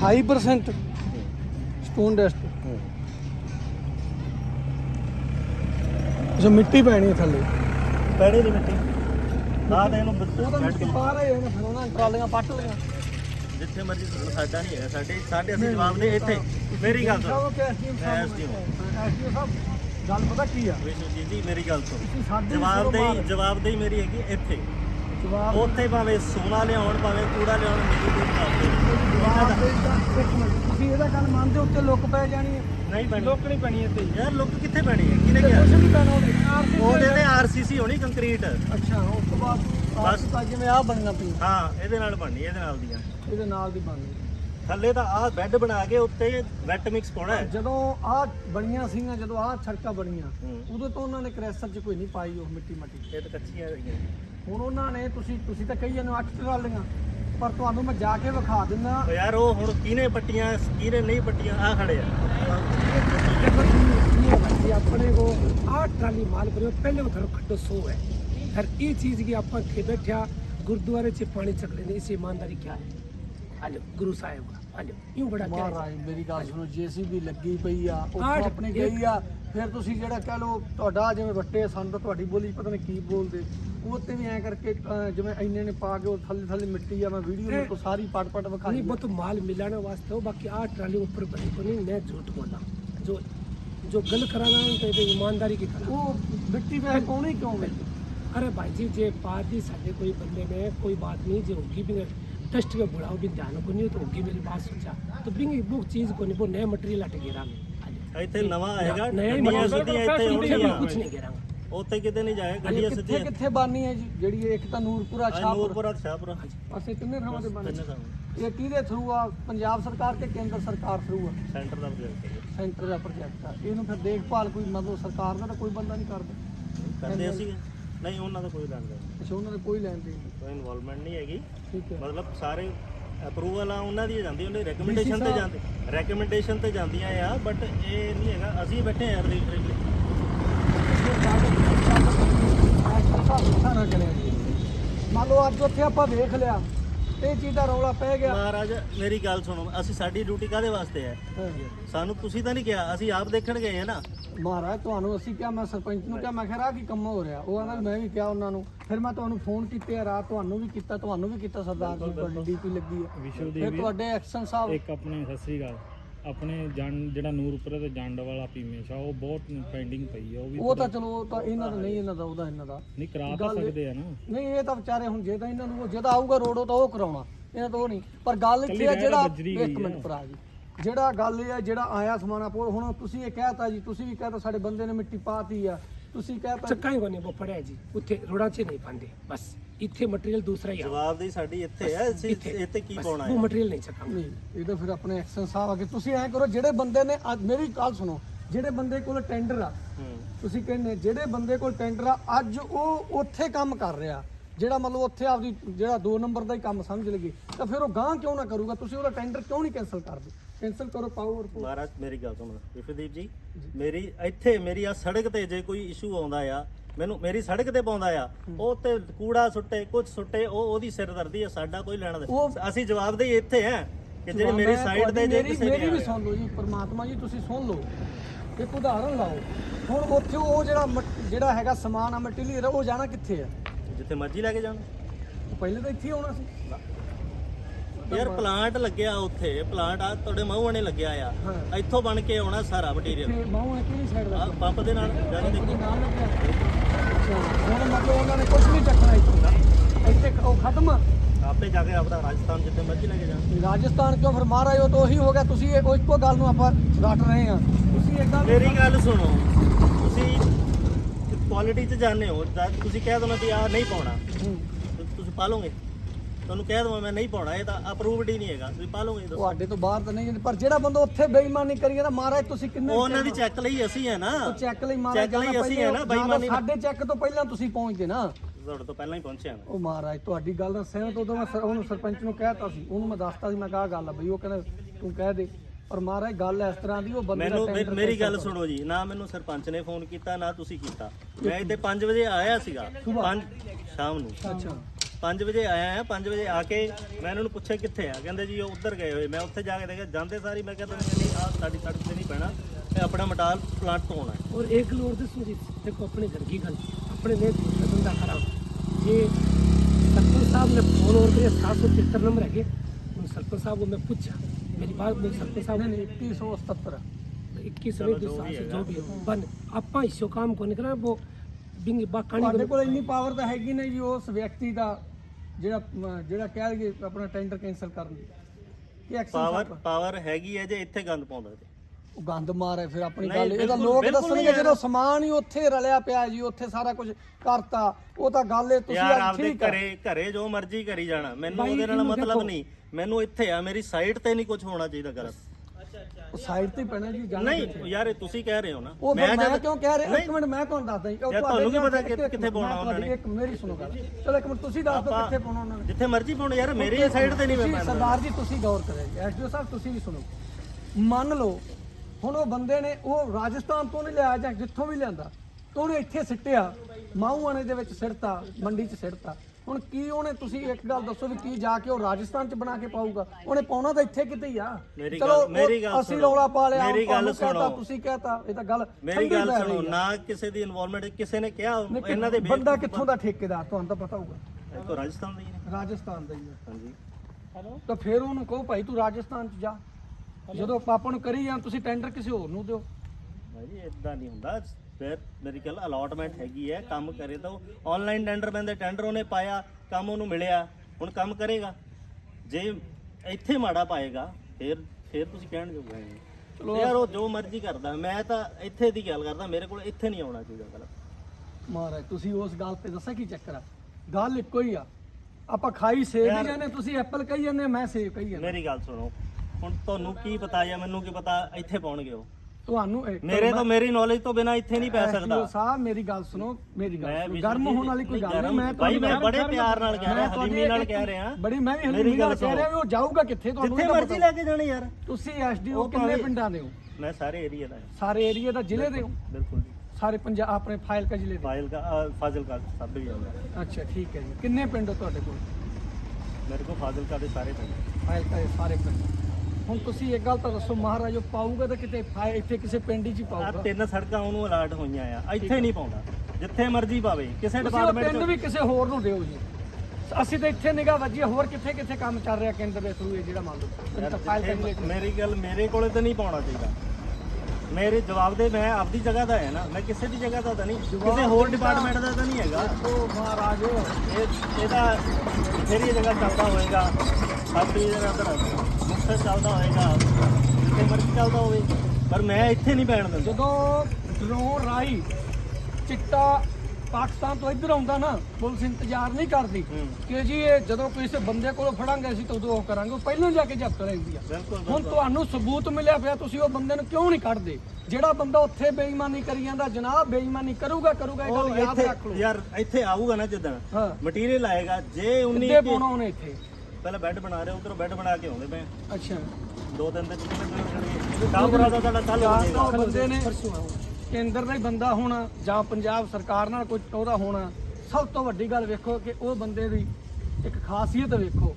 28% stone dust ਜੋ ਮਿੱਟੀ ਪੈਣੀ ਹੈ ਥੱਲੇ। ਪੈਣੀ ਦੀ ਮਿੱਟੀ। ਆ ਤਾਂ ਇਹਨੂੰ ਉਹ ਤਾਂ ਮਿੱਟੀ ਪਾ ਰਹੇ ਨੇ ਫਿਰ ਉਹਨਾਂ ਨੇ ਟਰਾਲੀਆਂ ਪੱਟ ਲਈਆਂ। ਜਿੱਥੇ ਮਰਜ਼ੀ ਸੁਣ ਸਾਡਾ ਨਹੀਂ ਹੈਗਾ। ਸਾਡੇ ਸਾਡੇ ਅਸੀਂ ਜਵਾਬ ਦੇ ਇੱਥੇ। ਮੇਰੀ ਗੱਲ ਸੁਣ। ਮੈਂ ਸਾਹਿਬ ਗੱਲ ਪਤਾ ਕੀ ਆ? ਵਿਸ਼ੂ ਜੀ ਦੀ ਮੇਰੀ ਗੱਲ ਸੁਣ। ਤੁਸੀਂ ਸਾਡੇ ਜਵਾਬਦੇਹੀ ਜਵਾਬਦੇਹੀ ਮੇਰੀ। ਹੈਗੀ ਇੱਥੇ। ਜਵਾਬ ਉੱਥੇ ਭਾਵੇਂ ਸੋਨਾ ਲਿਆਉਣ ਭਾਵੇਂ ਕੂੜਾ ਲਿਆਉਣ ਮੇਰੀ ਕੋਈ ਜਵਾਬ ਦੇ ਤਾਂ ਇੱਕ ਮਿੰਟ। ਤੁਸੀਂ ਇਹਦਾ ਗੱਲ ਮੰਨਦੇ ਹੋ ਉੱਤੇ ਲੁੱਕ ਪੈ ਜਾਣੀ ਹੈ। ਨਹੀਂ ਪੈਣੀ। ਲੁੱਕ ਨਹੀਂ ਪੈਣੀ ਇੱਥੇ। ਯਾਰ ਲੋਕ ਕਿੱਥੇ ਪੈਣੀ ਹੈ? ਕਿਹਨੇ ਕੁਝ ਕਿਹਾ? ਨਹੀਂ ਪੈਣਾ ਉਹਦੇ। RCC ਉਹਦੇ ਤੇ ਆਰਸੀਸੀ ਹੋਣੀ ਕੰਕਰੀਟ। ਅੱਛਾ ਉਸ ਤੋਂ ਬਾਅਦ ਬਸ। ਤਾਂ ਜਿਵੇਂ ਆ ਬਣਨਾ ਪਈ ਹਾਂ ਇਹਦੇ ਨਾਲ ਬਣਨੀ ਇਹਦੇ ਨਾਲ ਦੀਆਂ। ਇਹਦੇ ਨਾਲ ਦੀ ਬਣਨੀ। ਥੱਲੇ ਤਾਂ ਆਹ ਬੈੱਡ ਬਣਾ ਕੇ ਉੱਤੇ ਵੈਟ ਮਿਕਸ ਪਾਉਣਾ ਹੈ। ਜਦੋਂ ਆ ਬਣੀਆਂ ਸੀਗੀਆਂ ਜਦੋਂ ਆ ਸੜਕਾਂ ਬਣੀਆਂ ਹੂੰ। ਉਦੋਂ ਤੋਂ ਉਹਨਾਂ ਨੇ ਕ੍ਰੈਸ਼ਰ 'ਚ ਕੋਈ ਨਹੀਂ ਪਾਈ ਉਹ ਮਿੱਟੀ ਮੱਟੀ ਇਹ ਤਾਂ ਕੱਚੀਆਂ ਹੈਗੀਆਂ ਹੁਣ ਉਹਨਾਂ ਨੇ ਤੁਸੀਂ ਤੁਸੀਂ ਤਾਂ ਕਹੀ ਜਾਂਦੇ ਹੋ ਅੱਠ ਟਰਾਲੀਆਂ ਪਰ ਤੁਹਾਨੂੰ ਮੈਂ ਜਾ ਕੇ ਵਿਖਾ ਦਿੰਦਾ ਉਹ ਯਾਰ ਉਹ ਹੁਣ ਕਿਹਨੇ ਪੱਟੀਆਂ ਕਿਹਨੇ ਨਹੀਂ ਪੱਟੀਆਂ ਆ ਖੜੇ ਆ देखो ये बच्चे अपने को आठ ट्राली माल भरे पहले वो घर खड्डो सो है फिर ये चीज की आप थे बैठा गुरुद्वारे से पानी चक लेने इसे ईमानदारी क्या है हेलो गुरु साहेब का हेलो यूं बड़ा क्या है ਮਹਾਰਾਜ ਮੇਰੀ ਗੱਲ ਸੁਣੋ ਜੀਸੀਬੀ ਲੱਗੀ ਪਈ ਆ ਉੱਥੋਂ ਆਹ ਆਪਣੀ ਗਈ ਆ ਫਿਰ ਤੁਸੀਂ ਜਿਹੜਾ ਕਹਿ ਲਓ ਤੁਹਾਡਾ ਜਿਵੇਂ ਵੱਟੇ ਸਾਨੂੰ ਤਾਂ ਤੁਹਾਡੀ ਬੋਲੀ ਪਤਾ ਨਹੀਂ ਕੀ ਬੋਲਦੇ ਉਹ ਤੇ ਵੀ ਐਂ ਕਰਕੇ ਅਹ, ਜਿਵੇਂ ਇੰਨੇ ਨੇ ਪਾ ਕੇ ਉਹ ਥੱਲੇ ਥੱਲੇ ਮਿੱਟੀ ਆ ਮੈਂ ਵੀਡੀਓ ਮੇਰੇ ਕੋਲ ਸਾਰੀ ਪਟ ਪਟ ਵਿਖਾਈ नहीं वो तो माल मिलाने वास्ते हो बाकी आठ ट्राली ऊपर बनी को नहीं मैं झूठ बोला जो जो गल कराना है तो ये ईमानदारी की करा ਉਹ ਮਿੱਟੀ ਵੇ ਪਾਉਣੀ ਕਿਉਂ ਵਿੱਚ अरे भाई जी जे बात ही साढ़े कोई बंदे में कोई बात नहीं जो होगी भी टेस्ट के बुढ़ाओ भी ध्यान को नहीं तो होगी मेरी बात सोचा तो बिंगी बुक चीज को नहीं वो नया मटेरियल हट गिरा में ਇੱਥੇ ਨਵਾਂ ਆਏਗਾ ਗੱਡੀਆਂ ਸਿੱਧੀਆਂ ਇੱਥੇ ਆਉਣਗੀਆਂ ਕੁਝ ਨਹੀਂ ਕਰਾਂਗਾ ਉੱਥੇ ਕਿਤੇ ਨਹੀਂ ਜਾਏ ਗੱਡੀਆਂ ਸਿੱਧੀਆਂ। ਕਿੱਥੇ ਬਾਨੀ ਹੈ ਜਿਹੜੀ ਇੱਕ ਤਾਂ ਨੂਰਪੁਰਾ ਸ਼ਾਹਪੁਰ। ਨੂਰਪੁਰਾ ਸ਼ਾਹਪੁਰ। ਅਸੀਂ ਤਿੰਨੇ ਥਾਵਾਂ ਤੇ ਬਾਨੀ ਇਹ ਕਿਹਦੇ ਥਰੂ ਆ? ਪੰਜਾਬ ਸਰਕਾਰ ਤੇ ਕੇਂਦਰ ਸਰਕਾਰ ਥਰੂ ਆ? ਸੈਂਟਰ ਦਾ ਪ੍ਰੋਜੈਕਟ ਸੈਂਟਰ ਦਾ ਪ੍ਰੋਜੈਕਟ ਆ। ਇਹਨੂੰ ਫਿਰ ਦੇਖਭਾਲ ਕੋਈ ਮਤਲਬ ਸਰਕਾਰ ਦਾ ਤਾਂ ਕੋਈ ਬੰਦਾ ਨਹੀਂ ਕਰਦਾ। ਕਰਦੇ ਅਸੀਂ। ਨਹੀਂ ਉਹਨਾਂ ਦਾ ਕੋਈ ਲੈਣ ਦੇਣ ਅੱਛਾ ਉਹਨਾਂ ਦਾ ਕੋਈ ਲੈਣ ਦੇਣ ਕੋਈ ਇਨਵੋਲਵਮੈਂਟ ਨਹੀਂ ਹੈਗੀ। ਮਤਲਬ ਸਾਰੇ ਅਪਰੂਵਲ ਆ ਉਹਨਾਂ ਦੀ ਜਾਂਦੀ ਉਹਨੇ ਰეკਮੈਂਡੇਸ਼ਨ ਤੇ ਜਾਂਦੇ। ਰეკਮੈਂਡੇਸ਼ਨ ਤੇ ਜਾਂਦੀਆਂ ਆ ਬਟ ਇਹ ਨਹੀਂ ਹੈਗਾ ਅਸੀਂ ਬੈਠੇ ਆ ਅਰਬਿਟਰੇਟਰੀ ਮੰਨ ਲਓ ਅੱਜ ਉੱਥੇ ਆਪਾਂ ਵੇਖ ਲਿਆ ਇਹ ਚੀਜ਼ ਦਾ ਰੌਲਾ ਪੈ ਗਿਆ। ਮਹਾਰਾਜ ਮੇਰੀ ਗੱਲ ਸੁਣੋ ਅਸੀਂ ਸਾਡੀ ਡਿਊਟੀ ਕਾਦੇ ਵਾਸਤੇ ਹੈ? ਹਾਂ। ਸਾਨੂੰ ਤੁਸੀਂ ਤਾਂ ਨਹੀਂ ਕਿਹਾ ਅਸੀਂ ਆਪ ਦੇਖਣ ਗਏ ਆ ਨਾ। ਮਹਾਰਾਜ ਤੁਹਾਨੂੰ ਅਸੀਂ ਕਿਹਾ ਮੈਂ ਸਰਪੰਚ ਨੂੰ ਕਿਹਾ ਮੈਂ ਕਿਹਾ ਰਾਹ ਕੀ ਕੰਮ ਹੋ ਰਿਹਾ? ਉਹ ਆਂਦਾ ਮੈਂ ਵੀ ਕਿਹਾ ਉਹਨਾਂ ਨੂੰ। ਫਿਰ ਮੈਂ ਤੁਹਾਨੂੰ ਫੋਨ ਕੀਤੇ ਰਾਤ ਤੁਹਾਨੂੰ ਵੀ ਕੀਤਾ ਤੁਹਾਨੂੰ ਵੀ ਕੀਤਾ ਸਰਦਾਰ ਜੀ ਤੁਹਾਡੀ ਡੀਪੀ ਲੱਗੀ ਹੈ। ਫਿਰ ਤੁਹਾਡੇ ਐਕਸ਼ਨ ਸਾਹਿਬ ਇੱਕ ਆਪਣੇ ਸਤਿ ਸ੍ਰੀ ਅਕਾਲ। ਆਪਣੇ ਜਨ ਜਿਹੜਾ ਨੂਰਪੁਰ ਤੇ ਜੰਡ ਵਾਲਾ ਪੀਮੇ ਸ਼ਾ ਉਹ ਬਹੁਤ ਪੈਂਡਿੰਗ ਪਈ ਆ ਉਹ ਵੀ ਉਹ ਤਾਂ ਚਲੋ ਉਹ ਤਾਂ ਇਹਨਾਂ ਦਾ ਨਹੀਂ ਇਹਨਾਂ ਦਾ ਉਹਦਾ ਇਹਨਾਂ ਦਾ। ਨਹੀਂ ਕਰਾ ਤਾਂ ਸਕਦੇ ਆ ਨਾ। ਨਹੀਂ ਇਹ ਤਾਂ ਵਿਚਾਰੇ ਹੁਣ ਜੇ ਤਾਂ ਇਹਨਾਂ ਨੂੰ ਉਹ ਜਿਹਦਾ ਆਊਗਾ ਰੋਡੋ ਤਾਂ ਉਹ ਕਰਾਉਣਾ। ਇਹਨਾਂ ਤੋਂ ਨਹੀਂ। ਪਰ ਗੱਲ ਕੀ ਹੈ ਜਿਹੜਾ ਇੱਕ ਮਿੰਟ ਭਰਾ ਜੀ। ਜਿਹੜਾ ਗੱਲ ਇਹ ਹੈ ਜਿਹੜਾ ਆਇਆ ਸਮਾਨਾ ਪੋਲ ਹੁਣ ਤੁਸੀਂ ਇਹ ਕਹਿਤਾ ਜੀ ਤੁਸੀਂ ਵੀ ਕਹਿਤਾ ਸਾਡੇ ਬੰਦੇ ਨੇ ਮਿੱਟੀ ਪਾਤੀ ਆ। ਤੁਸੀਂ ਕਹਿਤਾ ਚੱਕਾ ਹੀ ਬਣੇ ਬਫੜਿਆ ਜੀ। ਉੱਥੇ ਰੋੜਾਂ 'ਚ ਨਹੀਂ ਪਾਉਂਦੇ ਬਸ। ਇੱਥੇ ਮਟੀਰੀਅਲ ਦੂਸਰਾ ਹੀ ਆ। ਜਵਾਬ ਦੀ ਸਾਡੀ ਇੱਥੇ ਹੈ ਇੱਥੇ। ਇੱਥੇ ਕੀ ਬਸ ਪਾਉਣਾ ਉਹ ਮਟੀਰੀਅਲ ਨਹੀਂ ਚੱਕਾਂਗੇ ਨਹੀਂ ਇਹ ਫਿਰ ਆਪਣੇ ਐਕਸ਼ਨ ਸਾਹਿਬ ਆ ਕੇ ਤੁਸੀਂ ਐ ਕਰੋ ਜਿਹੜੇ ਬੰਦੇ ਨੇ ਮੇਰੀ ਗੱਲ ਸੁਣੋ ਜਿਹੜੇ ਬੰਦੇ ਕੋਲ ਟੈਂਡਰ ਆ ਤੁਸੀਂ ਕਹਿੰਦੇ ਜਿਹੜੇ ਬੰਦੇ ਕੋਲ ਟੈਂਡਰ ਆ ਅੱਜ ਉਹ ਉੱਥੇ ਕੰਮ ਕਰ ਰਿਹਾ। ਜਿਹੜਾ ਮਤਲਬ ਉੱਥੇ ਆਪਦੀ ਜਿਹੜਾ 2 ਨੰਬਰ ਦਾ ਹੀ ਕੰਮ ਸਮਝ ਲਗੇ ਤਾਂ ਫਿਰ ਉਹ ਗਾਂ ਕਿਉਂ ਨਾ ਕਰੂਗਾ? ਤੁਸੀਂ ਉਹਦਾ ਟੈਂਡਰ ਕਿਉਂ ਨਹੀਂ ਕੈਨਸਲ ਕਰਦੇ? ਕੈਨਸਲ ਕਰੋ ਪਾਓ ਰਿਪੋਰਟ ਮਹਾਰਾਜ ਮੇਰੀ ਗੱਲ ਸੁਣੋ। ਵਿਸ਼ਵਦੀਪ ਜੀ ਮੇਰੀ ਇੱਥੇ ਮੇਰੀ ਆ ਸੜਕ ਤੇ ਜੇ ਕੋਈ ਇਸ਼ੂ ਆਉਂਦਾ ਆ ਮੈਨੂੰ ਮੇਰੀ ਸੜਕ ਤੇ ਪਾਉਂਦਾ ਆ। ਉਹ ਤੇ ਕੂੜਾ ਸੁੱਟੇ ਕੁਝ ਸੁੱਟੇ ਉਹ ਉਹਦੀ ਸਿਰਦਰਦੀ ਆ ਸਾਡਾ ਕੋਈ ਲੈਣਾ ਦੇ ਅਸੀਂ ਜਵਾਬ ਦੇ ਇੱਥੇ ਆ ਕਿ ਜਿਹੜੀ ਮੇਰੀ ਸਾਈਡ ਤੇ ਜੇ ਕਿਸੇ ਮੇਰੀ ਵੀ ਸੁਣ ਲਓ ਜੀ ਪਰਮਾਤਮਾ ਜੀ ਤੁਸੀਂ ਸੁਣ ਲਓ। ਇੱਕ ਉਦਾਹਰਨ ਲਾਓ। ਹੁਣ ਉੱਥੇ ਉਹ ਜਿਹੜਾ ਜਿਹੜਾ ਹੈਗਾ ਸਮਾਨ ਆ ਮਟੀਰੀਅਲ ਉਹ ਜਾਣਾ ਕਿੱਥੇ ਆ? ਜਿੱਥੇ ਮਰਜ਼ੀ ਲੈ ਕੇ ਜਾਣ। ਪਹਿਲੇ ਤਾਂ ਇੱਥੇ ਆਉਣਾ ਸੀ। ਯਾਰ ਪਲਾਂਟ ਲੱਗਿਆ ਉੱਥੇ। ਪਲਾਂਟ ਆ ਤੁਹਾਡੇ ਮੂੰਹ ਨੇ ਲੱਗਿਆ ਆ। ਇੱਥੋਂ ਬਣ ਕੇ ਆਉਣਾ ਸਾਰਾ ਮਟੀਰੀਅਲ ਹੈ ਕਿਹੜੀ ਸਾਈਡ ਦਾ? ਪੰਪ ਦੇ ਨਾਲ ਜਾਣੇ ਦੇਖੋ। ਨਾਲ ਲੱਗਿਆ ਅੱਛਾ ਹੁਣ ਮਤਲਬ ਉਹਨਾਂ ਨੇ ਕੁਝ ਨਹੀਂ ਚੱਕਣਾ ਇੱਥੋਂ ਇੱਥੇ ਉਹ ਖਤਮ। ਆਪੇ ਜਾ ਕੇ ਆਪਦਾ ਰਾਜਸਥਾਨ ਜਿੱਥੇ ਮਰਜ਼ੀ ਲੈ ਕੇ ਜਾਣ ਰਾਜਸਥਾਨ ਕਿਉਂ ਫਿਰ ਮਹਾਰਾਜ ਉਹ ਤਾਂ ਉਹੀ ਹੋ ਗਿਆ। ਤੁਸੀਂ ਇਹ ਇੱਕੋ ਗੱਲ ਨੂੰ ਆਪਾਂ ਰੱਟ ਰਹੇ ਆ ਤੁਸੀਂ ਏਦਾਂ ਮੇਰੀ ਗੱਲ ਸੁਣੋ। ਤੁਸੀਂ ਕੁਆਲਿਟੀ 'ਚ ਜਾਣਦੇ ਹੋ ਤਾਂ ਤੁਸੀਂ ਕਹਿ ਦੋ ਨਾ ਵੀ ਆ ਨਹੀਂ ਪਾਉਣਾ। ਤੁਸੀਂ ਪਾ ਲਓਗੇ ਤੁਹਾਨੂੰ ਕਹਿ ਦਵਾਂ ਮੈਂ ਨਹੀਂ ਪਾਉਣਾ ਇਹ ਤਾਂ ਅਪਰੂਵਡ ਹੀ ਨਹੀਂ ਹੈਗਾ। ਤੁਸੀਂ ਪਾ ਲਓਗੇ ਦੱਸੋ। ਤੁਹਾਡੇ ਤੋਂ ਬਾਹਰ ਤਾਂ ਨਹੀਂ ਜਾਂਦੇ। ਪਰ ਜਿਹੜਾ ਬੰਦਾ ਉੱਥੇ ਬੇਈਮਾਨੀ ਕਰੀਏ ਤਾਂ ਮਹਾਰਾਜ ਤੁਸੀਂ ਕਿੰਨੇ ਉਹ ਉਹਨਾਂ ਦੀ ਚੈੱਕ ਲਈ ਅਸੀਂ ਹੈ ਨਾ। ਚੈੱਕ ਲਈ ਮਹਾਰਾਜ check ਲਈ ਜਾਣਾ ਅਸੀਂ ਪਹਿਲੇ ਹੈ ਨਾ, ਬੇਈਮਾਨੀ ਨਾਲ। ਸਾਡੇ ਚੈੱਕ ਤੋਂ ਪਹਿਲਾਂ ਤੁਸੀਂ ਪਹੁੰਚਦੇ ਨਾ। ਤੁਹਾਡੇ ਤੋਂ ਪਹਿਲਾਂ ਹੀ ਪਹੁੰਚਿਆ ਮੈਂ ਉਹ ਮਹਾਰਾਜ ਤੁਹਾਡੀ ਗੱਲ ਨਾਲ ਸਹਿਮਤ ਉਦੋਂ ਮੈਂ ਸਰ- ਉਹਨੂੰ ਸਰਪੰਚ ਨੂੰ ਕਹਿਤਾ ਸੀ ਉਹਨੂੰ ਮੈਂ ਦੱਸਤਾ ਸੀ ਮੈਂ ਕਿਹਾ ਆਹ ਗੱਲ ਆ ਬਈ ਉਹ ਕਹਿੰਦਾ ਤੂੰ ਕਹਿ ਦੇ ਪਰ ਮਹਾਰਾਜ ਗੱਲ ਇਸ ਤਰ੍ਹਾਂ ਦੀ ਉਹ ਬੰਦੇ ਦਾ ਮੈਨੂੰ ਮੇ- tender ਮੇਰੀ ਗੱਲ cancel ਸੁਣੋ ਜੀ ਨਾ ਮੈਨੂੰ ਸਰਪੰਚ ਨੇ ਫੋਨ ਕੀਤਾ ਨਾ ਤੁਸੀਂ ਕੀਤਾ ਮੈਂ ਇੱਥੇ 5 ਵਜੇ ਆਇਆ ਸੀਗਾ 5 ਸ਼ਾਮ ਨੂੰ ਕਰੋ। ਅੱਛਾ 5 ਵਜੇ ਆਇਆ ਆ 5 ਵਜੇ ਆ ਕੇ ਮੈਂ ਇਹਨਾਂ ਨੂੰ ਪੁੱਛਿਆ ਕਿੱਥੇ ਆ ਕਹਿੰਦੇ ਜੀ ਉਹ ਉੱਧਰ ਗਏ ਹੋਏ ਮੈਂ ਉੱਥੇ ਜਾ ਕੇ ਦੇਖਿਆ ਜਾਂਦੇ ਸਾਰੀ ਮੈਂ ਕਹਿੰਦਾ ਨਹੀਂ ਆ ਸਾਡੀ ਸੜਕ ਤੇ ਨਹੀਂ ਪੈਣਾ ਤੇ ਆਪਣਾ ਮਟਾਲ ਪਲਾਂਟ ਤੋਂ ਆਉਣਾ ਹੈ और एक लोग दसो जी देखो अपने घर की गल अपने ने धंधा खराब ये सरपंच साहब ने फोन और किया सात सौ तिहत्तर नंबर है उन सरपंच साहब को मैं पूछा मेरी बात मेरे सरपंच साहब ने 2177 इक्कीस में जो जो भी हो बन ਆਪਾਂ ਇਸੋ ਕੰਮ ਕੋ ਨਿਕਲਣਾ ਉਹ ਬਿੰਗੀ ਬਾਕਾਣੀ ਤੁਹਾਡੇ ਕੋਲ ਇੰਨੀ ਪਾਵਰ ਤਾਂ ਹੈਗੀ ਨਹੀਂ ਜੀ ਉਸ ਵਿਅਕਤੀ ਦਾ ਜਿਹੜਾ ਅਮ, ਜਿਹੜਾ ਕਹਿ ਲਈਏ ਆਪਣਾ ਟੈਂਡਰ ਕੈਨਸਲ ਕਰਨ ਦੀ ਇਹ ਐਕਸ਼ਨ ਪਾਵਰ ਪਾਵਰ ਹੈਗੀ ਹੈ ਜੇ ਇੱਥੇ ਗੰਦ ਪਾਉਂਦਾ ਤੇ ਉਹ ਗੰਦ ਮਾਰ ਹੈ ਫਿਰ ਆਪਣੀ ਗੱਲ। ਇਹਦਾ ਬਿਲਕੁਲ- ਲੋਕ ਦੱਸਣਗੇ ਜਦੋਂ ਸਮਾਨ ਹੀ ਉੱਥੇ ਰਲਿਆ ਪਿਆ ਜੀ ਉੱਥੇ ਸਾਰਾ ਕੁਝ ਕਰਤਾ। ਉਹ ਤਾਂ ਗੱਲ ਹੈ ਤੁਸੀਂ ਯਾਰ ਆਪਦੇ ਘਰੇ ਘਰੇ ਜੋ ਮਰਜ਼ੀ ਕਰੀ ਜਾਣਾ। ਮੈਨੂੰ ਉਹਦੇ ਨਾਲ ਮਤਲਬ। ਨਹੀਂ। ਮੈਨੂੰ ਇੱਥੇ ਆ ਮੇਰੀ ਸਾਈਡ ਤੇ ਨਹੀਂ ਕੁਝ ਹੋਣਾ ਚਾਹੀਦਾ ਗਲਤ। ਸਾਈਡ ਤੇ ਪੈਣਾ ਜੀ ਗੱਲ ਨਹੀਂ ਯਾਰ ਇਹ ਤੁਸੀਂ ਕਹਿ ਰਹੇ ਹੋ ਨਾ। ਮੈਂ ਜਦ- ਕਿਉਂ ਕਹਿ ਰਿਹਾ? ਇੱਕ ਮਿੰਟ ਮੈਂ ਤੁਹਾਨੂੰ ਦੱਸਦਾ ਜੀ। ਤੁਹਾਨੂੰ ਕੀ ਪਤਾ ਕਿੱਥੇ ਪਾਉਣਾ ਉਹਨਾਂ ਨੇ? ਇੱਕ ਮੇਰੀ ਸੁਣੋ ਗੱਲ। ਚਲੋ ਇੱਕ ਮਿੰਟ ਤੁਸੀਂ ਦੱਸ ਦਿਓ ਕਿੱਥੇ ਪਾਉਣਾ ਉਹਨਾਂ ਨੇ। ਜਿੱਥੇ ਮਰਜ਼ੀ ਪਾਉਣਾ। ਯਾਰ ਮੇਰੀ ਸਾਈਡ ਤੇ ਨਹੀਂ ਮੈਂ ਸਰਦਾਰ ਜੀ ਤੁਸੀਂ ਗੌਰ ਕਰਿਓ ਜੀ। ਐਸਡੀਓ ਸਾਹਿਬ ਤੁਸੀਂ ਵੀ ਸੁਣੋ। ਮੰਨ ਲਓ ਹੁਣ ਉਹ ਬੰਦੇ ਨੇ ਉਹ ਰਾਜਸਥਾਨ ਤੋਂ ਨਹੀਂ ਲਿਆ ਜਾਂ ਜਿੱਥੋਂ ਵੀ ਲਿਆਂਦਾ। ਤੇ ਉਹਨੇ ਇੱਥੇ ਸਿੱਟਿਆ ਮਾਹੂਆਣੇ ਦੇ ਵਿੱਚ ਸਿੱਟਤਾ ਮੰਡੀ 'ਚ ਸਿੱਟਤਾ। ਹੁਣ ਕੀ ਉਹਨੇ ਤੁਸੀਂ ਇੱਕ ਗੱਲ ਦੱਸੋ ਵੀ ਕੀ ਜਾ ਕੇ ਉਹ ਰਾਜਸਥਾਨ 'ਚ ਬਣਾ ਕੇ ਪਾਊਗਾ? ਉਹਨੇ ਪਾਉਣਾ ਤਾਂ ਇੱਥੇ ਕਿਤੇ ਹੀ ਆ। ਮੇਰੀ ਚਲੋ, ਗੱਲ- ਉਹ ਮੇਰੀ ਗੱਲ ਅਸੀਂ ਸੁਣੋ। ਰੌਲਾ ਪਾ ਲਿਆ ਮੇਰੀ ਗੱਲ ਸੁਣੋ। ਤੁਸੀਂ ਕਹਤਾ ਇਹ ਤਾਂ ਗੱਲ ਮੇਰੀ ਠੰਡੀ ਗੱਲ ਪੈ ਸੁਣੋ ਆ। ਨਾ ਕਿਸੇ ਦੀ ਇਨਵੋਲਵਮੈਂਟ ਕਿਸੇ ਨੇ ਕਿਹਾ ਨਹੀਂ, ਇਹਨਾਂ ਦੇ ਬੰਦਾ ਕਿੱਥੋਂ ਦਾ ਠੇਕੇਦਾਰ ਤੁਹਾਨੂੰ ਤਾਂ ਪਤਾ ਹੋਊਗਾ। ਕੋ ਰਾਜਸਥਾਨ ਦਾ ਹੀ ਨੇ ਰਾਜਸਥਾਨ ਦਾ ਹੀ ਆ ਹਾਂਜੀ। ਤਾਂ ਫਿਰ ਉਹਨੂੰ ਕਹੋ ਭਾਈ ਤੂੰ ਰਾਜਸਥਾਨ ਚ ਜਾ। ਜਦੋਂ ਪਾਪਾ ਨੂੰ ਕਰੀ ਜਾਂ ਤੁਸੀਂ ਟੈਂਡਰ ਕਿਸੇ ਹੋਰ ਨੂੰ ਦਿਓ। ਭਾਈ ਇਦਾਂ ਨਹੀਂ ਹੁੰਦਾ। ਫਿਰ ਮੇਰੀ ਗੱਲ ਅਲਾਟਮੈਂਟ ਹੈਗੀ ਹੈ ਕੰਮ ਕਰੇ ਤਾਂ ਆਨਲਾਈਨ ਟੈਂਡਰ ਬੰਦੇ ਟੈਂਡਰ ਉਹਨੇ ਪਾਇਆ ਕੰਮ ਉਹਨੂੰ ਮਿਲਿਆ ਹੁਣ ਕੰਮ ਕਰੇਗਾ। ਜੇ ਇੱਥੇ ਮਾੜਾ ਪਾਏਗਾ ਫਿਰ ਫਿਰ ਤੁਸੀਂ ਕਹਿਣ ਜੋਗਾ ਨਹੀਂ। ਚਲੋ। ਯਾਰ ਉਹ ਜੋ ਮਰਜ਼ੀ ਕਰਦਾ ਮੈਂ ਤਾਂ ਇੱਥੇ ਦੀ ਗੱਲ ਕਰਦਾ ਮੇਰੇ ਕੋਲ ਇੱਥੇ ਨਹੀਂ ਆਉਣਾ ਚਾਹੀਦਾ ਗੱਲ। ਮਹਾਰਾਜ ਤੁਸੀਂ ਉਸ ਗੱਲ ਤੇ ਦੱਸਿਆ ਕੀ ਚੱਕਰ ਆ? ਗੱਲ ਇੱਕੋ ਹੀ ਆ। ਆਪਾਂ ਖਾਈ ਸੇਬ ਹੀ ਜਾਂਦੇ ਤੁਸੀਂ ਐਪਲ ਕਹੀ ਜਾਂਦੇ ਮੈਂ ਸੇਬ ਕਹੀ ਜਾਂਦਾ। ਮੇਰੀ ਗੱਲ ਸੁਣੋ ਹੁਣ ਤੁਹਾਨੂੰ ਕੀ ਪਤਾ ਜਾਂ ਮੈਨੂੰ ਕੀ ਪਤਾ ਇੱਥੇ ਪਾਉਣਗੇ ਉਹ। ਤੁਹਾਨੂੰ ਇੱਕ ਮੇਰੇ ਤੋਂ ਮੇਰੀ ਨੌਲੇਜ ਤੋਂ ਬਿਨਾ ਇੱਥੇ ਨਹੀਂ ਪੈ ਸਕਦਾ। ਸਾਹਿਬ ਮੇਰੀ ਗੱਲ ਸੁਣੋ ਮੇਰੀ ਗੱਲ ਸੁਣੋ। ਗਰਮ ਹੋਣ ਵਾਲੀ ਕੋਈ ਗੱਲ ਨਹੀਂ ਮੈਂ ਗਰਮ- ਬੜੇ ਪਿਆਰ ਨਾਲ ਕਹਿ ਰਿਹਾ, ਹਲੀਮੀ ਨਾਲ ਕਹਿ ਰਿਹਾ। ਬੜੀ ਮੈਂ ਵੀ ਹਲੀਮੀ ਨਾਲ ਕਹਿ ਰਿਹਾ ਵੀ ਉਹ ਜਾਊਗਾ ਕਿੱਥੇ ਤੁਹਾਨੂੰ ਜਿੱਥੇ ਮਰਜ਼ੀ। ਲੈ ਕੇ ਜਾਣੇ ਯਾਰ। ਤੁਸੀਂ ਐਸਡੀਓ ਕਿੰਨੇ ਪਿੰਡਾਂ ਦੇ ਹੋ? ਮੈਂ ਸਾਰੇ ਏਰੀਆ ਦਾ ਹਾਂ। ਸਾਰੇ ਏਰੀਆ ਦਾ ਜ਼ਿਲ੍ਹੇ ਦੇ ਹੋ? ਬਿਲਕੁਲ ਸਾਰੇ ਪੰਜਾਬ ਆਪਣੇ ਫਾਇਲਕਾ ਜ਼ਿਲ੍ਹੇ ਦੇ? ਫਾਜ਼ਿਲ ਦਾ ਫਾਜ਼ਿਲ ਕਾ ਸਭ ਵੀ ਆਉਂਦਾ ਅੱਛਾ ਠੀਕ ਹੈ ਜੀ। ਕਿੰਨੇ ਪਿੰਡ ਆ ਤੁਹਾਡੇ ਕੋਲ? ਮੇਰੇ ਕੋਲ ਫਾਜ਼ਿਲ ਕਾ ਦੇ ਸਾਰੇ ਪਿੰਡ। ਫਾਇਲਕਾ ਦੇ ਸਾਰੇ ਪਿੰਡ। ਹੁਣ ਤੁਸੀਂ ਇੱਕ ਗੱਲ ਤਾਂ ਦੱਸੋ ਮਹਾਰਾਜ ਉਹ ਪਾਊਗਾ ਤਾਂ ਕਿਤੇ ਫਾਇ- ਇੱਥੇ ਕਿਸੇ ਪਿੰਡ 'ਚ ਹੀ ਆ ਪਾਊਗਾ। ਤਿੰਨ ਸੜਕਾਂ ਉਹਨੂੰ ਅਲਾਟ ਹੋਈਆਂ ਆ। ਇੱਥੇ ਨਹੀਂ ਪਾਉਂਦਾ। ਜਿੱਥੇ ਮਰਜ਼ੀ ਪਾਵੇ ਕਿਸੇ ਤੁਸੀਂ ਉਹ ਡਿਪਾਰਟਮੈਂਟ ਵੀ ਕਿਸੇ ਹੋਰ ਨੂੰ ਦਿਓ ਜੀ। ਅਸੀਂ ਤਾਂ ਇੱਥੇ ਨਿਗਾਹ ਵੱਜੀ ਹੋਰ ਕਿੱਥੇ ਕਿੱਥੇ ਕੰਮ ਚੱਲ ਰਿਹਾ ਕੇਂਦਰ ਦੇ ਥਰੂ ਇਹ ਜਿਹੜਾ ਮੰਨ ਲਓ। ਤਾਂ 'ਚ। ਮੇਰੀ ਗੱਲ ਮੇਰੇ ਕੋਲੇ ਤਾਂ ਨਹੀਂ ਪਾਉਣਾ ਚਾਹੀਦਾ। ਮੇਰੇ ਜਵਾਬ ਦੇ ਮੈਂ ਆਪਦੀ ਜਗ੍ਹਾ ਦਾ ਹੈ ਨਾ। ਮੈਂ ਕਿਸੇ ਦੀ ਜਗ੍ਹਾ ਦਾ ਤਾਂ ਨਹੀਂ। ਕਿਸੇ ਹੋਰ ਡਿਪਾਰਟਮੈਂਟ ਦਾ ਤਾਂ ਨਹੀਂ ਹੈਗਾ। ਉਹ ਮਹਾਰਾਜ। ਇਹ ਇਹਦਾ ਜਿਹੜੀ ਜਗ੍ਹਾ ਚੱਲਦਾ ਹੋਏਗਾ। ਸਾਡੀ ਜਗ੍ਹਾ ਤਾਂ ਮੁਕਤਸਰ ਚੱਲਦਾ ਹੋਏਗਾ। ਜਿੱਥੇ ਮਰਜ਼ੀ ਚੱਲਦਾ ਹੋਵੇ। ਪਰ ਮੈਂ ਇੱਥੇ ਨਹੀਂ ਪੈਣ ਦਿੰਦਾ ਜਦੋਂ ਡਰੋਨ ਰਾਈ ਚਿੱਟਾ ਪਾਕਿਸਤਾਨ ਤੋਂ ਇੱਧਰ ਆਉਂਦਾ ਨਾ ਪੁਲਿਸ ਇੰਤਜ਼ਾਰ ਨਹੀਂ ਕਰਦੀ। ਕਿ ਜੀ ਇਹ ਜਦੋਂ ਕਿਸੇ ਬੰਦੇ ਕੋਲੋਂ ਫੜਾਂਗੇ ਅਸੀਂ ਤਾਂ ਉਦੋਂ ਉਹ ਕਰਾਂਗੇ। ਉਹ ਪਹਿਲਾਂ ਜਾ ਕੇ ਜ਼ਬਤ ਰਹਿੰਦੀ ਆ। ਹੁਣ ਤੁਹਾਨੂੰ ਸਬੂਤ ਮਿਲਿਆ ਪਿਆ ਤੁਸੀਂ ਉਹ ਬੰਦੇ ਨੂੰ ਕਿਉਂ ਨਹੀਂ ਕੱਢਦੇ? ਜਿਹੜਾ ਬੰਦਾ ਉੱਥੇ ਬੇਈਮਾਨੀ ਕਰੀ ਜਾਂਦਾ ਜਨਾਬ ਬੇਈਮਾਨੀ ਕਰੂਗਾ ਕਰੂਗਾ ਇਹ ਗੱਲ ਯਾਦ ਰੱਖ ਲਓ। ਯਾਰ ਇੱਥੇ ਆਊਗਾ ਨਾ ਜਿੱਦਣ ਹਾਂ। ਮਟੀਰੀਅਲ ਆਏਗਾ। ਜੇ 19 ਕਿੱਦੇ ਪਾਉਣਾ ਉਹਨੇ ਇੱਥੇ? ਪਹਿਲਾਂ ਬੈੱਡ ਬਣਾ ਰਹੇ ਉਧਰੋਂ ਬੈੱਡ ਬਣਾ ਕੇ ਆਉਂਦੇ ਪਏ ਆ। ਅੱਛਾ। ਦੋ ਦਿਨ ਕਿੰਨੇ ਦਿਨ ਲੱਗਣਗੇ ਕਾਬਰਾ ਦਾ ਤੁਹਾਡਾ ਕੱਲ ਹੋ ਤਾਂ ਜਾਏਗਾ। ਬੰਦੇ ਨੇ। ਪਰਸੋਂ ਆਓ। ਕੇਂਦਰ ਦਾ ਹੀ ਬੰਦਾ ਹੋਣਾ ਜਾਂ ਪੰਜਾਬ ਸਰਕਾਰ ਨਾਲ ਕੋਈ ਉਹਦਾ ਹੋਣਾ ਸਭ ਤੋਂ ਵੱਡੀ ਗੱਲ ਵੇਖੋ ਕਿ ਉਹ ਬੰਦੇ ਦੀ ਇੱਕ ਖਾਸੀਅਤ ਵੇਖੋ।